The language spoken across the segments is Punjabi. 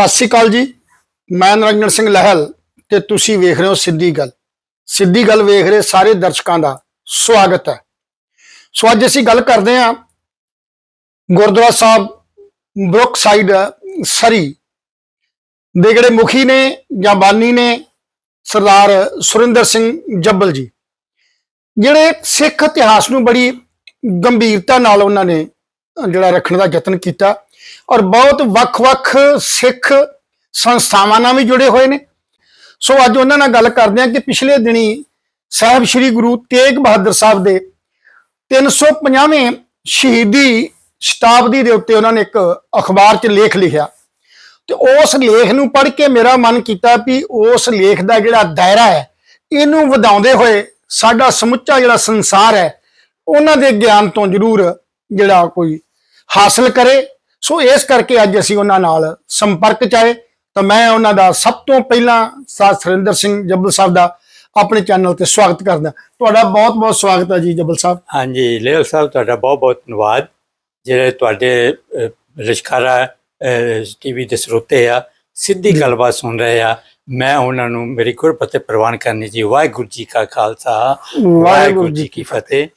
ਸਤਿ ਸ੍ਰੀ ਅਕਾਲ ਜੀ। ਮੈਂ ਨਰਿੰਦਰ ਸਿੰਘ ਲਹਿਲ ਤੇ ਤੁਸੀਂ ਵੇਖ ਰਹੇ ਹੋ ਸਿੱਧੀ ਗੱਲ। ਸਿੱਧੀ ਗੱਲ ਵੇਖ ਰਹੇ ਸਾਰੇ ਦਰਸ਼ਕਾਂ ਦਾ ਸਵਾਗਤ ਹੈ। ਸੋ ਅੱਜ ਅਸੀਂ ਗੱਲ ਕਰਦੇ ਹਾਂ Gurdwara Sahib Brookside Surrey ਦੇ ਜਿਹੜੇ ਮੁਖੀ ਨੇ ਜਾਂ ਬਾਨੀ ਨੇ ਸਰਦਾਰ ਸੁਰਿੰਦਰ ਸਿੰਘ ਜੱਬਲ ਜੀ। ਜਿਹੜੇ ਸਿੱਖ ਇਤਿਹਾਸ ਨੂੰ ਬੜੀ ਗੰਭੀਰਤਾ ਨਾਲ ਉਹਨਾਂ ਨੇ ਜਿਹੜਾ ਰੱਖਣ ਦਾ ਯਤਨ ਕੀਤਾ। ਔਰ ਬਹੁਤ ਵੱਖ-ਵੱਖ ਸਿੱਖ ਸੰਸਥਾਵਾਂ ਨਾਲ ਵੀ ਜੁੜੇ ਹੋਏ ਨੇ। ਸੋ ਅੱਜ ਉਹਨਾਂ ਨਾਲ ਗੱਲ ਕਰਦੇ ਹਾਂ ਕਿ ਪਿਛਲੇ ਦਿਨੀ ਸਾਹਿਬ ਸ੍ਰੀ ਗੁਰੂ ਤੇਗ ਬਹਾਦਰ ਸਾਹਿਬ ਦੇ 350ਵੇਂ ਸ਼ਹੀਦੀ ਸ਼ਤਾਬਦੀ ਦੇ ਉੱਤੇ ਉਹਨਾਂ ਨੇ ਇੱਕ ਅਖਬਾਰ 'ਚ ਲੇਖ ਲਿਖਿਆ। ਤੇ ਉਸ ਲੇਖ ਨੂੰ ਪੜ੍ਹ ਕੇ ਮੇਰਾ ਮਨ ਕੀਤਾ ਵੀ ਉਸ ਲੇਖ ਦਾ ਜਿਹੜਾ ਦਾਇਰਾ ਹੈ, ਇਹਨੂੰ ਵਧਾਉਂਦੇ ਹੋਏ ਸਾਡਾ ਸਮੁੱਚਾ ਜਿਹੜਾ ਸੰਸਾਰ ਹੈ, ਉਹਨਾਂ ਦੇ ਗਿਆਨ ਤੋਂ ਜ਼ਰੂਰ ਜਿਹੜਾ ਕੋਈ ਹਾਸਲ ਕਰੇ ਸੋ ਇਸ ਕਰਕੇ ਅੱਜ ਅਸੀਂ ਉਹਨਾਂ ਨਾਲ ਸੰਪਰਕ ਚ ਆਏ। ਤਾਂ ਮੈਂ ਉਹਨਾਂ ਦਾ ਸਭ ਤੋਂ ਪਹਿਲਾਂ ਸਾਧ ਸੁਰਿੰਦਰ ਸਿੰਘ ਜੱਬਲ ਸਾਹਿਬ ਦਾ ਆਪਣੇ ਚੈਨਲ ਤੇ ਸਵਾਗਤ ਕਰਦਾ। ਤੁਹਾਡਾ ਬਹੁਤ ਬਹੁਤ ਸਵਾਗਤ ਹੈ ਜੀ ਜੱਬਲ ਸਾਹਿਬ। ਹਾਂਜੀ ਲੇਲ ਸਾਹਿਬ ਤੁਹਾਡਾ ਬਹੁਤ ਬਹੁਤ ਧੰਨਵਾਦ। ਜਿਹੜੇ ਤੁਹਾਡੇ ਅਹ, ਲਿਸ਼ਕਾਰਾ ਟੀਵੀ ਦੇ ਸਰੋਤੇ ਆ ਸਿੱਧੀ। ਗੱਲਬਾਤ ਸੁਣ ਰਹੇ ਆ। ਮੈਂ ਉਹਨਾਂ ਨੂੰ ਮੇਰੀ ਗੁਰਪਤੇ ਪ੍ਰਵਾਨ ਕਰਨੀ ਜੀ। ਵਾਹਿਗੁਰੂ ਜੀ ਕਾ ਖਾਲਸਾ ਵਾਹਿਗੁਰੂ ਜੀ ਕੀ ਫਤਿਹ।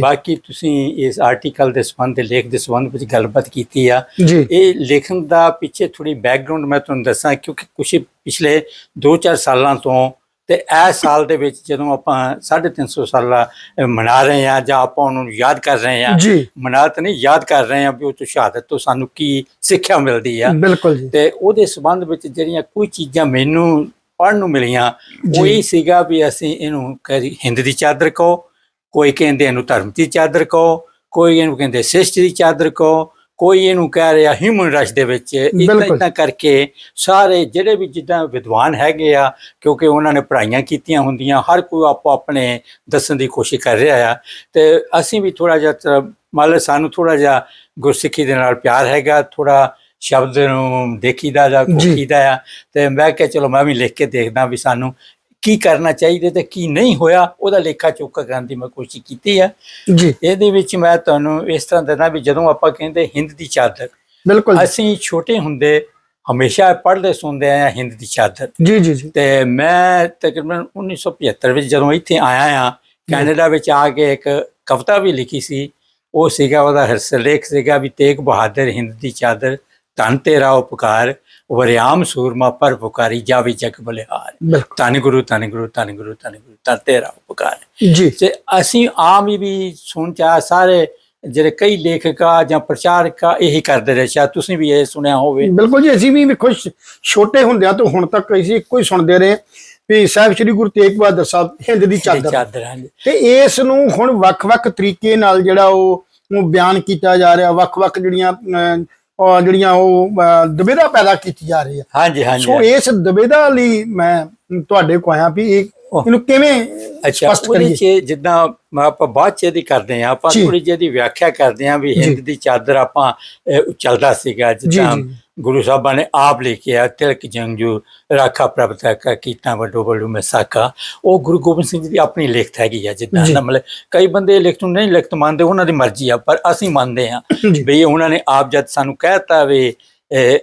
ਬਾਕੀ ਤੁਸੀਂ ਇਸ ਆਰਟੀਕਲ ਦੇ ਸੰਬੰਧ ਦੇ ਲੇਖ ਦੇ ਸੰਬੰਧ ਵਿੱਚ ਗੱਲਬਾਤ ਕੀਤੀ ਆ। ਇਹ ਲੇਖਨ ਦਾ ਪਿੱਛੇ ਥੋੜੀ ਬੈਕਗ੍ਰਾਉਂਡ ਮੈਂ ਤੁਹਾਨੂੰ ਦੱਸਾਂ ਕਿਉਂਕਿ ਕੁਝ ਪਿਛਲੇ 2-4 ਸਾਲਾਂ ਤੋਂ ਤੇ ਇਸ ਸਾਲ ਦੇ ਵਿੱਚ ਜਦੋਂ ਆਪਾਂ 350 ਸਾਲਾ ਮਨਾ ਰਹੇ ਹਾਂ ਜਾਂ ਆਪਾਂ ਉਹਨੂੰ ਯਾਦ ਕਰ ਰਹੇ ਹਾਂ। ਜੀ। ਮਨਾ ਤਾਂ ਨਹੀਂ ਯਾਦ ਕਰ ਰਹੇ ਹਾਂ ਵੀ ਉਹ ਤੋਂ ਸ਼ਹਾਦਤ ਤੋਂ ਸਾਨੂੰ ਕੀ ਸਿੱਖਿਆ ਮਿਲਦੀ ਆ। ਬਿਲਕੁਲ ਜੀ। ਤੇ ਉਹਦੇ ਸੰਬੰਧ ਵਿੱਚ ਜਿਹੜੀਆਂ ਕੋਈ ਚੀਜ਼ਾਂ ਮੈਨੂੰ ਪੜ੍ਹਨ ਨੂੰ ਮਿਲੀਆਂ ਉਹ। ਇਹ ਸੀਗਾ ਵੀ ਅਸੀਂ ਇਹਨੂੰ ਹਿੰਦ ਦੀ ਚਾਦਰ ਕਹੋ ਕੋਈ ਕਹਿੰਦੇ ਇਹਨੂੰ ਧਰਮ ਦੀ ਚਾਦਰ ਕਹੋ ਕੋਈ ਇਹਨੂੰ ਕਹਿੰਦੇ ਸਿਸ਼ਟ ਦੀ ਚਾਦਰ ਕਹੋ ਕੋਈ ਇਹਨੂੰ ਕਹਿ ਰਿਹਾ ਹਿਊਮਨ ਰਸ਼ ਦੇ ਵਿੱਚ ਇਦਾਂ। ਇਦਾਂ ਕਰਕੇ ਸਾਰੇ ਜਿਹੜੇ ਵੀ ਜਿੱਦਾਂ ਵਿਦਵਾਨ ਹੈਗੇ ਆ ਕਿਉਂਕਿ ਉਹਨਾਂ ਨੇ ਪੜ੍ਹਾਈਆਂ ਕੀਤੀਆਂ ਹੁੰਦੀਆਂ ਹਰ ਕੋਈ ਆਪੋ ਆਪਣੇ ਦੱਸਣ ਦੀ ਕੋਸ਼ਿਸ਼ ਕਰ ਰਿਹਾ ਆ ਤੇ ਅਸੀਂ ਵੀ ਥੋੜਾ ਜਿਹਾ ਲਓ ਸਾਨੂੰ ਥੋੜਾ ਜਿਹਾ ਗੁਰਸਿੱਖੀ ਦੇ ਨਾਲ ਪਿਆਰ ਹੈਗਾ ਥੋੜਾ ਸ਼ਬਦ ਨੂੰ ਦੇਖੀਦਾ ਜਾਂ ਜੀ। ਕੋਖੀਦਾ ਆ ਤੇ ਮੈਂ ਕਿਹਾ ਚਲੋ ਮੈਂ ਵੀ ਲਿਖ ਕੇ ਦੇਖਦਾ ਵੀ ਸਾਨੂੰ ਕੀ ਕਰਨਾ ਚਾਹੀਦਾ ਤੇ ਕੀ ਨਹੀਂ ਹੋਇਆ ਉਹਦਾ ਲੇਖਾ ਚੋਖਾ ਕਰਨ ਦੀ ਮੈਂ ਕੋਸ਼ਿਸ਼ ਕੀਤੀ ਆ। ਜੀ। ਇਹਦੇ ਵਿੱਚ ਮੈਂ ਤੁਹਾਨੂੰ ਇਸ ਤਰ੍ਹਾਂ ਦੱਸਣਾ ਵੀ ਜਦੋਂ ਆਪਾਂ ਕਹਿੰਦੇ ਹਿੰਦ ਦੀ ਚਾਦਰ ਬਿਲਕੁਲ। ਅਸੀਂ ਛੋਟੇ ਹੁੰਦੇ ਹਮੇਸ਼ਾ ਪੜ੍ਹਦੇ ਸੁਣਦੇ ਹਾਂ ਹਿੰਦ ਦੀ ਚਾਦਰ। ਜੀ ਜੀ ਜੀ। ਤੇ ਮੈਂ ਤਕਰੀਬਨ 1975 ਵਿੱਚ ਜਦੋਂ ਇੱਥੇ ਆਇਆ ਆ ਕੈਨੇਡਾ ਵਿੱਚ ਆ ਕੇ ਇੱਕ ਕਵਿਤਾ ਵੀ ਲਿਖੀ ਸੀ। ਉਹ ਸੀਗਾ ਉਹਦਾ ਹਿਰਸਲੇਖ ਸੀਗਾ ਵੀ ਤੇਗ ਬਹਾਦਰ ਹਿੰਦ ਦੀ ਚਾਦਰ ਧਨ ਤੇਰਾ ਉਪਕਾਰ ਵਰਿਆਮ ਸੂਰਮਾ ਪਰ ਪੁਕਾਰੀ ਜਾਵੇ ਜਗ ਬਲਿਹਾਰ। ਧੰਨ ਗੁਰੂ ਧੰਨ ਗੁਰੂ ਧੰਨ ਗੁਰੂ ਧੰਨ ਗੁਰੂ ਧੰਨ ਤੇਰਾ ਉਪਕਾਰ ਜੀ। ਤੇ ਅਸੀਂ ਆਮ ਹੀ ਵੀ ਸੁਣ ਚਾ ਸਾਰੇ ਜਿਹੜੇ ਕਈ ਲੇਖਕਾ ਜਾਂ ਪ੍ਰਚਾਰਕ ਇਹੀ ਕਰਦੇ ਰਹੇ। ਸ਼ਾਇਦ ਤੁਸੀਂ ਵੀ ਇਹ ਸੁਣਿਆ ਹੋਵੇ। ਬਿਲਕੁਲ ਜੀ ਅਸੀਂ ਵੀ ਵੇਖੋ ਛ- ਛੋਟੇ ਹੁੰਦਿਆਂ ਤੋਂ ਹੁਣ ਤੱਕ ਅਸੀਂ ਇੱਕੋ ਹੀ ਸੁਣਦੇ ਰਹੇ ਵੀ ਸਾਹਿਬ ਸ੍ਰੀ ਗੁਰੂ ਤੇਗ ਬਹਾਦਰ ਸਾਹਿਬ ਹਿੰਦ ਦੀ ਚਾਦਰ। ਤੇ ਇਸ ਨੂੰ ਹੁਣ ਵੱਖ-ਵੱਖ ਤਰੀਕੇ ਨਾਲ ਜਿਹੜਾ ਉਹ ਉਹ ਬਿਆਨ ਕੀਤਾ ਜਾ ਰਿਹਾ ਵੱਖ-ਵੱਖ ਜਿਹੜੀਆਂ ਅਹ, ਜਿਹੜੀਆਂ ਉਹ ਅਹ, ਦੁਬਿਧਾ ਪੈਦਾ ਕੀਤੀ ਜਾ ਰਹੀ ਹੈ ਹਾਂਜੀ ਹਾਂਜੀ ਸੋ ਇਸ ਦੁਬਿਧਾ ਲਈ ਮੈਂ ਤੁਹਾਡੇ ਕੋ ਆਇਆ ਵੀ ਇਹ। ਇਹਨੂੰ ਕਿਵੇਂ ਅੱਛਾ ਸਪਸ਼ਟ ਉਹਦੇ ਕਰੀਏ ਚ ਜਿੱਦਾਂ ਆਪਾਂ ਬਾਅਦ ਚ ਇਹਦੀ ਕਰਦੇ ਆ ਆਪਾਂ ਜੀ। ਥੋੜੀ ਜਿਹੀ ਇਹਦੀ ਵਿਆਖਿਆ ਕਰਦੇ ਆ ਵੀ ਜੀ। ਹਿੰਦ ਦੀ ਚਾਦਰ ਆਪਾਂ ਅਹ, ਚੱਲਦਾ ਸੀਗਾ ਜਿੱਦਾਂ ਜੀ। ਗੁਰੂ ਸਾਹਿਬਾਂ ਨੇ ਆਪ ਲਿਖਿਆ ਤਿਲਕ ਜੰਗਜੂ ਰਾਖਾ ਪ੍ਰਭ ਤੱਕ ਕੀਤਾ ਵੱਡੋ ਵੱਡੂ ਮੈਂ ਸਾਕਾ ਉਹ ਗੁਰੂ ਗੋਬਿੰਦ ਸਿੰਘ ਜੀ ਦੀ ਆਪਣੀ ਲਿਖਤ ਹੈਗੀ ਆ ਜਿੱਦਾਂ ਜੀ। ਨਾ ਮਤਲਬ ਕਈ ਬੰਦੇ ਇਹ ਲਿਖਤ ਨੂੰ ਨਹੀਂ ਲਿਖਤ ਮੰਨਦੇ ਉਹਨਾਂ ਦੀ ਮਰਜ਼ੀ ਆ ਪਰ ਅਸੀਂ ਮੰਨਦੇ ਆ ਜੀ ਵੀ ਉਹਨਾਂ ਨੇ ਆਪ ਜਦ ਸਾਨੂੰ ਕਹਿਤਾ ਵੀ